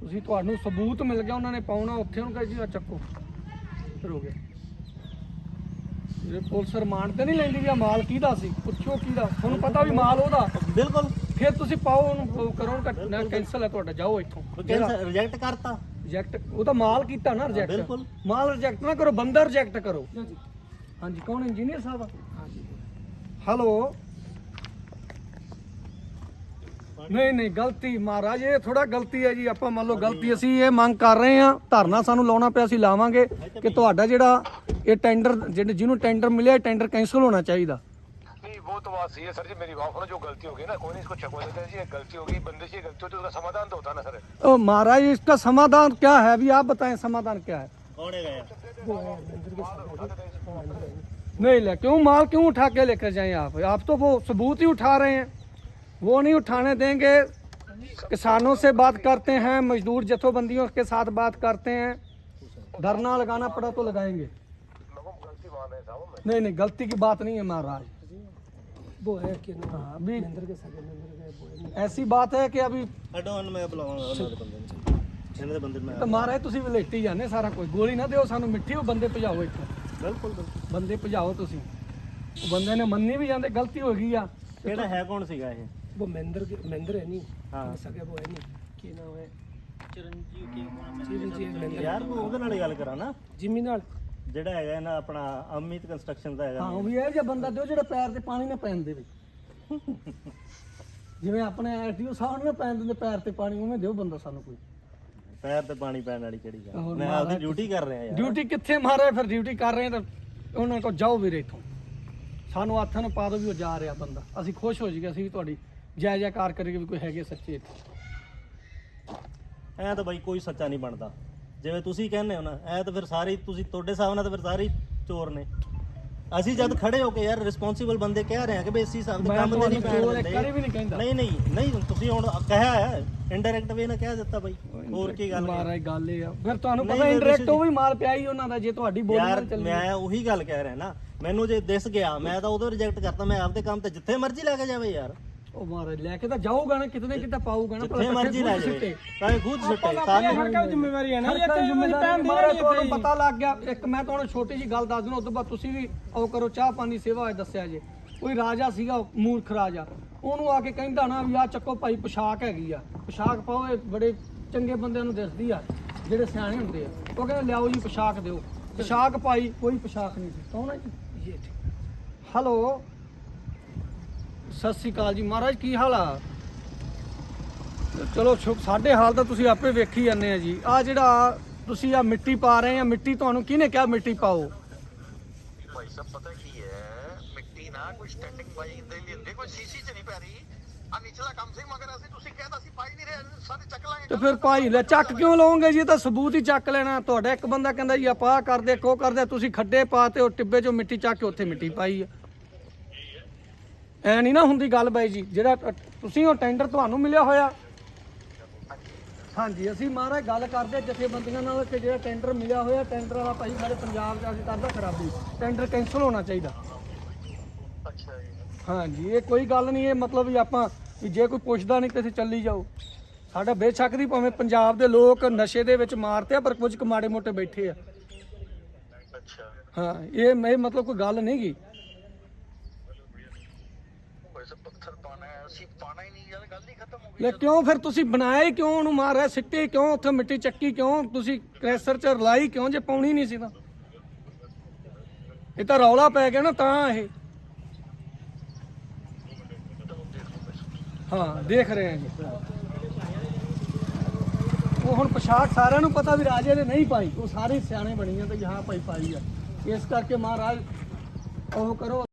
ਤੁਸੀਂ ਤੁਹਾਨੂੰ ਸਬੂਤ ਮਿਲ ਗਿਆ ਉਹਨਾਂ ਨੇ ਪਾਉਣਾ ਉੱਥੇ ਉਹਨੂੰ ਕਹੇ ਜੀ ਆਹ ਚੱਕੋ। ਫਿਰ ਹੋ ਗਿਆ। ਇਹ ਪੁਲਿਸ ਰਿਮਾਂਡ ਤੇ ਨਹੀਂ ਲੈਂਦੀ ਵੀ ਆ ਮਾਲ ਕਿਹਦਾ ਸੀ ਪੁੱਛੋ ਕਿਹਦਾ ਤੁਹਾਨੂੰ ਪਤਾ ਵੀ ਮਾਲ ਉਹਦਾ। ਬਿਲਕੁਲ। ਫਿਰ ਤੁਸੀਂ ਪਾਓ ਉਹਨੂੰ ਉਹ ਕਰੋ ਨਾ ਕੈਨਸਲ ਹੈ ਤੁਹਾਡਾ ਜਾਓ ਇੱਥੋਂ। ਕੈਂਸਲ ਰਿਜੈਕਟ ਕਰਤਾ। ਰਿਜੈਕਟ ਉਹ ਤਾਂ ਮਾਲ ਕੀਤਾ ਨਾ ਰਿਜੈਕਟ ਬਿਲਕੁਲ। ਮਾਲ ਰਿਜੈਕਟ ਨਾ ਕਰੋ ਬੰਦਾ ਰਿਜੈਕਟ ਕਰੋ। ਹਾਂਜੀ। ਕੌਣ ਇੰਜੀਨੀਅਰ ਸਾਹਿਬ जी ਹੈਲੋ ਨਹੀਂ ਨਹੀਂ ਗਲਤੀ ਮਹਾਰਾਜ ਇਹ ਥੋੜਾ ਗਲਤੀ ਹੈ ਜੀ ਆਪਾਂ ਮੰਨ ਲਓ ਗਲਤੀ ਅਸੀਂ ਇਹ ਮੰਗ ਕਰ ਰਹੇ ਹਾਂ ਧਰਨਾ ਸਾਨੂੰ ਲਾਉਣਾ ਪਿਆ ਅਸੀਂ ਲਾਵਾਂਗੇ ਕਿ ਤੁਹਾਡਾ ਜਿਹੜਾ ਇਹ ਟੈਂਡਰ ਜਿਹੜੇ ਜਿਹਨੂੰ ਟੈਂਡਰ ਮਿਲਿਆ ਟੈਂਡਰ ਕੈਨਸਲ ਹੋਣਾ ਚਾਹੀਦਾ नहीं वो तो बात सही है सर जी मेरी बात सुनो जो गलती होगी ना कोई नहीं इसको चकवा देते हैं जी ये गलती होगी बंदे से ये गलती होती है उसका समाधान तो होता है ना सर ओ महाराज इसका समाधान क्या है अभी आप बताएं समाधान क्या है ਕੌਣ ਹੈਗਾ ਯਾਰ वो है मंदिर के साथ नहीं ले क्यों माल क्यों उठा के लेकर जाएं आप आप तो वो सबूत ही उठा रहे हैं वो नहीं उठाने देंगे किसानों से बात करते हैं मजदूर जथोबंदियों के साथ बात करते हैं धरना लगाना पड़ा तो लगाएंगे लोगों को गलती मान रहे हैं साहब में नहीं नहीं गलती की बात नहीं है महाराज वो है कि नहीं हाँ, अभी मंदिर के साथ मंदिर के वो है नहीं ऐसी बात है कि अभी ਅੱਡੋ ਅੱਡ ਮੈਂ ਬੁਲਾਵਾਂਗਾ ਉਹਨਾਂ ਦੇ ਬੰਦੇ ਨੂੰ ਇਹਨਾਂ ਦੇ ਬੰਦੇ ਨੂੰ ਮੈਂ ਤਾਂ ਮਹਾਰਾਜ ਤੁਸੀਂ ਵਲੇਟੀ ਜਾਂਦੇ ਸਾਰਾ ਕੁਝ ਗੋਲੀ ਨਾ ਦਿਓ ਸਾਨੂੰ ਮਿੱਠੀ ਉਹ ਬੰਦੇ ਭਜਾਓ ਇੱਥੋਂ ਬਿਲਕੁਲ ਬਿਲਕੁਲ ਬੰਦੇ ਭਜਾਓ ਤੁਸੀਂ ਉਹ ਬੰਦੇ ਨੇ ਮੰਨੀ ਵੀ ਜਾਂਦੇ ਗਲਤੀ ਹੋ ਗਈ ਆ ਕਿਹੜਾ ਹੈ ਕੌਣ ਸੀਗਾ ਇਹ वो मंदिर के मंदिर है नहीं हाँ। सके वो है नहीं कि नाम है चिरंजीव मंदिर ਯਾਰ ਤੂੰ ਉਹਦੇ ਨਾਲ ਹੀ ਗੱਲ ਕਰਾ ਨਾ जिमी नाल ਜਿਹੜਾ ਹੈਗਾ ਨਾ ਆਪਣਾ ਅਮਿਤ ਕੰਸਟਰਕਸ਼ਨ ਦਾ ਹੈਗਾ ਹਾਂ ਉਹ ਵੀ ਇਹ ਜਿਹਾ ਬੰਦਾ ਦਿਓ ਜਿਹੜਾ ਪੈਰ ਤੇ ਪਾਣੀ ਨਾ ਪੈਣ ਦੇਵੇ ਜਿਵੇਂ ਆਪਣੇ ਐਸਡੀਓ ਸਾਹਿਬ ਨੇ ਪੈਣ ਦਿੰਦੇ ਪੈਰ ਤੇ ਪਾਣੀ ਉਵੇਂ ਦਿਓ ਬੰਦਾ ਸਾਨੂੰ ਕੋਈ ਪੈਰ ਤੇ ਪਾਣੀ ਪੈਣ ਵਾਲੀ ਕਿਹੜੀ ਗੱਲ ਹੋਰ ਮੈਂ ਆਪਦੀ ਡਿਊਟੀ ਕਰ ਰਿਹਾ ਯਾਰ ਡਿਊਟੀ ਕਿੱਥੇ ਮਾਰੇ ਫਿਰ ਡਿਊਟੀ ਕਰ ਰਹੇ ਤਾਂ ਉਹਨਾਂ ਕੋਲ ਜਾਓ ਵੀਰੇ ਇੱਥੋਂ ਸਾਨੂੰ ਹੱਥਾਂ ਨੂੰ ਪਾ ਦਿਓ ਵੀ ਉਹ ਜਾ ਰਿਹਾ ਬੰਦਾ ਅਸੀਂ ਖੁਸ਼ ਹੋ ਜਾਈਏ ਅਸੀਂ ਵੀ ਤੁਹਾਡੀ ਜੈ ਜੈਕਾਰ ਕਰੀਏ ਵੀ ਕੋਈ ਹੈਗੇ ਸੱਚੇ। ਇੱਥੇ ਐ ਤਾਂ ਬਾਈ ਕੋਈ ਸੱਚਾ ਨਹੀਂ ਬਣਦਾ। ਜਿਵੇਂ ਤੁਸੀਂ ਕਹਿੰਦੇ ਹੋ ਨਾ ਐ ਤਾਂ ਫਿਰ ਸਾਰੇ ਹੀ ਤੁਸੀਂ ਤੁਹਾਡੇ ਹਿਸਾਬ ਨਾਲ ਤਾਂ ਫਿਰ ਸਾਰੇ ਹੀ ਚੋਰ ਨੇ। ਅਸੀਂ ਜਦ ਖੜੇ ਹੋ ਕੇ ਯਾਰ ਰਿਸਪੌਂਸਿਬਲ ਬੰਦੇ ਕਹਿ ਰਹੇ ਆ ਕਿ ਵੀ ਅਸੀਂ ਸਾਹਿਬ ਦੇ ਮੈਂ ਕੰਮ ਤੇ ਨਹੀਂ ਪੈਣ ਇੱਕ ਦਿੰਦੇ। ਵਾਰੀ ਵੀ ਨਹੀਂ ਕਹਿੰਦਾ। ਨਹੀਂ ਨਹੀਂ ਨਹੀਂ ਤੁਸੀਂ ਹੁਣ ਕਿਹਾ ਹੈ ਇਨਡਾਇਰੈਕਟ ਵੇ ਨਾਲ ਕਹਿ ਦਿੱਤਾ ਬਾਈ। ਹੋਰ ਕੀ ਗੱਲ ਹੈ? ਮਹਾਰਾਜ ਗੱਲ ਇਹ ਆ। ਫਿਰ ਤੁਹਾਨੂੰ ਨਹੀਂ, ਪਤਾ ਇੰਡਾਇਰੈਕਟ ਤੁਸੀਂ- ਉਹ ਵੀ ਮਾਲ ਪਿਆ ਹੀ ਉਹਨਾਂ ਦਾ ਜੇ ਤੁਹਾਡੀ ਬੋਲੀ ਯਾਰ ਨਾਲ ਚੱਲੀ। ਮੈਂ ਉਹੀ ਗੱਲ ਕਹਿ ਰਿਹਾ ਨਾ। ਮੈਨੂੰ ਜੇ ਦਿਸ ਗਿਆ ਮੈਂ ਤਾਂ ਉਦੋਂ ਰਿਜੈਕਟ ਕਰਤਾ ਮੈਂ ਆਪਦੇ ਕੰਮ ਤੇ ਜਿੱਥੇ ਮਰਜ਼ੀ ਲੈ ਕੇ ਜਾਵੇ ਯਾਰ। ਉਹ ਮਹਾਰਾਜ ਲੈ ਕੇ ਤਾਂ ਜਾਊਗਾ ਨਾ ਕਿਤੇ ਨਾ ਕਿਤੇ ਪਾਊਗਾ ਨਾ ਜਿੱਥੇ ਮਰਜ਼ੀ ਲੈ ਜਾਵੇ ਤਾਂ ਖੁਦ ਸੁੱਟੇ ਆਪਣੀ ਹਰਕਤ ਜ਼ਿੰਮੇਵਾਰੀ ਹੈ ਨਾ ਇਹ ਤੇ ਜ਼ਿੰਮੇਵਾਰੀ ਮਹਾਰਾਜ ਤੁਹਾਨੂੰ ਪਤਾ ਲੱਗ ਗਿਆ। ਇੱਕ ਮੈਂ ਤੁਹਾਨੂੰ ਛੋਟੀ ਜੀ ਗੱਲ ਦੱਸ ਦਿੰਦਾ ਉਸ ਤੋਂ ਬਾਅਦ ਤੁਸੀਂ ਵੀ ਉਹ ਕਰੋ ਚਾਹ ਪਾਣੀ ਸੇਵਾ ਹੋਏ ਦੱਸਿਆ ਜੇ। ਕੋਈ ਰਾਜਾ ਸੀਗਾ ਮੂਰਖ ਰਾਜਾ। ਉਹਨੂੰ ਆ ਕੇ ਕਹਿੰਦਾ ਨਾ ਵੀ ਆ ਚੱਕੋ ਭਾਈ ਪੋਸ਼ਾਕ ਹੈਗੀ ਆ। ਪੋਸ਼ਾਕ ਪਾਓ ਇਹ ਬੜੇ ਚੰਗੇ ਬੰਦਿਆਂ ਨੂੰ ਦਿਸਦੀ ਆ ਜਿਹੜੇ ਸਿਆਣੇ ਹੁੰਦੇ ਆ। ਉਹ ਕਹਿੰਦੇ ਲਿਆਓ ਜੀ ਪੋਸ਼ਾਕ ਦਿਓ। ਪੋਸ਼ਾਕ ਪਾਈ ਕੋਈ ਪੋਸ਼ਾਕ ਨਹੀਂ ਸੀ। ਕੌਣ ਹੈ ਜੀ? ਹੈਲੋ? ਸਤਿ ਸ੍ਰੀ ਅਕਾਲ ਜੀ। ਮਹਾਰਾਜ ਕੀ ਹਾਲ ਆ? ਚਲੋ ਸਾਡੇ ਹਾਲ ਤਾਂ ਤੁਸੀਂ ਆਪੇ ਵੇਖੀ ਜਾਂਦੇ ਆ ਜੀ। ਆ ਜਿਹੜਾ ਤੁਸੀਂ ਆ ਮਿੱਟੀ ਪਾ ਰਹੇ ਆ ਮਿੱਟੀ ਤੁਹਾਨੂੰ ਕਿਹਨੇ ਕਿਹਾ ਮਿੱਟੀ ਪਾਓ? ਭਾਈ ਸਾਹਿਬ ਪਤਾ ਕੀ ਹੈ? ਮਿੱਟੀ ਨਾ ਕੋਈ ਸਟੈਂਡਿੰਗ ਪਾਈ ਦੇ ਲਈ ਹੁੰਦੀ ਕੋਈ ਸੀਸੀ ਚ ਨਹੀਂ ਪੈ ਰਹੀ। ਆ ਨਿਚਲਾ ਕੰਮ ਸੀ ਮਗਰ ਅਸੀਂ ਤੁਸੀਂ ਕਹਿੰਦਾ ਸੀ ਪਾਈ ਨਹੀਂ ਰਹੇ ਸਾਰੇ ਚੱਕ ਲਾਂਗੇ। ਤੇ ਫਿਰ ਭਾਈ ਲੈ ਚੱਕ ਕਿਉਂ ਲਓਗੇ ਜੀ? ਤਾਂ ਸਬੂਤ ਹੀ ਚੱਕ ਲੈਣਾ। ਤੁਹਾਡਾ ਇੱਕ ਬੰਦਾ ਕਹਿੰਦਾ ਜੀ ਆਪਾਂ ਕਰਦੇ ਕੋ ਕਰਦੇ ਤੁਸੀਂ ਖੱਡੇ ਪਾ ਤੇ ਉਹ ਟਿੱਬੇ ਚੋਂ ਮਿੱਟੀ ਚੱਕ ਕੇ ਉੱਥੇ ਮਿੱਟੀ ਪਾਈ ਆ। ਐ ਨਹੀਂ ਨਾ ਹੁੰਦੀ ਗੱਲ ਬਾਈ ਜੀ ਜਿਹੜਾ ਟ- ਤੁਸੀਂ ਉਹ ਟੈਂਡਰ ਤੁਹਾਨੂੰ ਮਿਲਿਆ ਹੋਇਆ। ਹਾਂਜੀ ਅਸੀਂ ਮਹਾਰਾਜ ਗੱਲ ਕਰਦੇ ਜਥੇਬੰਦੀਆਂ ਨਾਲ ਕਿ ਜਿਹੜਾ ਟੈਂਡਰ ਮਿਲਿਆ ਹੋਇਆ ਟੈਂਡਰ ਵਾਲਾ ਭਾਈ ਸਾਡੇ ਪੰਜਾਬ 'ਚ ਅਸੀਂ ਕਰਦਾ ਖਰਾਬੀ। ਟੈਂਡਰ ਕੈਂਸਲ ਹੋਣਾ ਚਾਹੀਦਾ। ਅੱਛਾ ਜੀ। ਹਾਂਜੀ ਇਹ ਕੋਈ ਗੱਲ ਨਹੀਂ ਇਹ ਮਤਲਬ ਵੀ ਆਪਾਂ ਵੀ ਜੇ ਕੋਈ ਪੁੱਛਦਾ ਨਹੀਂ ਤੇ ਅਸੀਂ ਚੱਲੀ ਜਾਓ। ਸਾਡਾ ਬੇਸ਼ੱਕ ਦੀ ਭਾਵੇਂ ਪੰਜਾਬ ਦੇ ਲੋਕ ਨਸ਼ੇ ਦੇ ਵਿੱਚ ਮਾਰਤੇ ਆ ਪਰ ਕੁਝ ਕੁ ਮਾੜੇ ਮੋਟੇ ਬੈਠੇ ਆ। ਅੱਛਾ। ਹਾਂ ਇਹ ਇਹ ਮਤਲਬ ਕੋਈ ਗੱਲ ਨਹੀਂ ਗੀ ਭਾਈ ਸਾਹਿਬ ਪੱਥਰ ਪਾਣਾ ਹੈ ਅਸੀਂ ਪਾਣਾ ਹੀ ਨਹੀਂ ਯਾਰ ਗੱਲ ਹੀ ਖਤਮ ਹੋ ਗਈ ਲੈ ਕਿਉਂ ਫਿਰ ਤੁਸੀਂ ਬਣਾਇਆ ਹੀ ਕਿਉਂ? ਉਹਨੂੰ ਮਾਰਿਆ ਸਿੱਟੇ ਕਿਉਂ? ਉੱਥੇ ਮਿੱਟੀ ਚੱਕੀ ਕਿਉਂ? ਤੁਸੀਂ ਕ੍ਰੈਸ਼ਰ 'ਚ ਰਲਾਈ ਕਿਉਂ? ਜੇ ਪਾਉਣੀ ਨਹੀਂ ਸੀ ਤਾਂ। ਇਹ ਤਾਂ ਰੌਲਾ ਪੈ ਗਿਆ ਨਾ ਤਾਂ ਇਹ। ਹਾਂ ਦੇਖ ਰਹੇ ਹਾਂ ਜੀ। ਉਹ ਹੁਣ ਪੋਸ਼ਾਕ ਸਾਰਿਆਂ ਨੂੰ ਪਤਾ ਵੀ ਰਾਜੇ ਨੇ ਨਹੀਂ ਪਾਈ। ਉਹ ਸਾਰੇ ਸਿਆਣੇ ਬਣੀ ਆ ਤੇ ਜਹਾਂ ਭਾਈ ਪਾਈ ਆ। ਇਸ ਕਰਕੇ ਮਹਾਰਾਜ ਉਹ ਕਰੋ।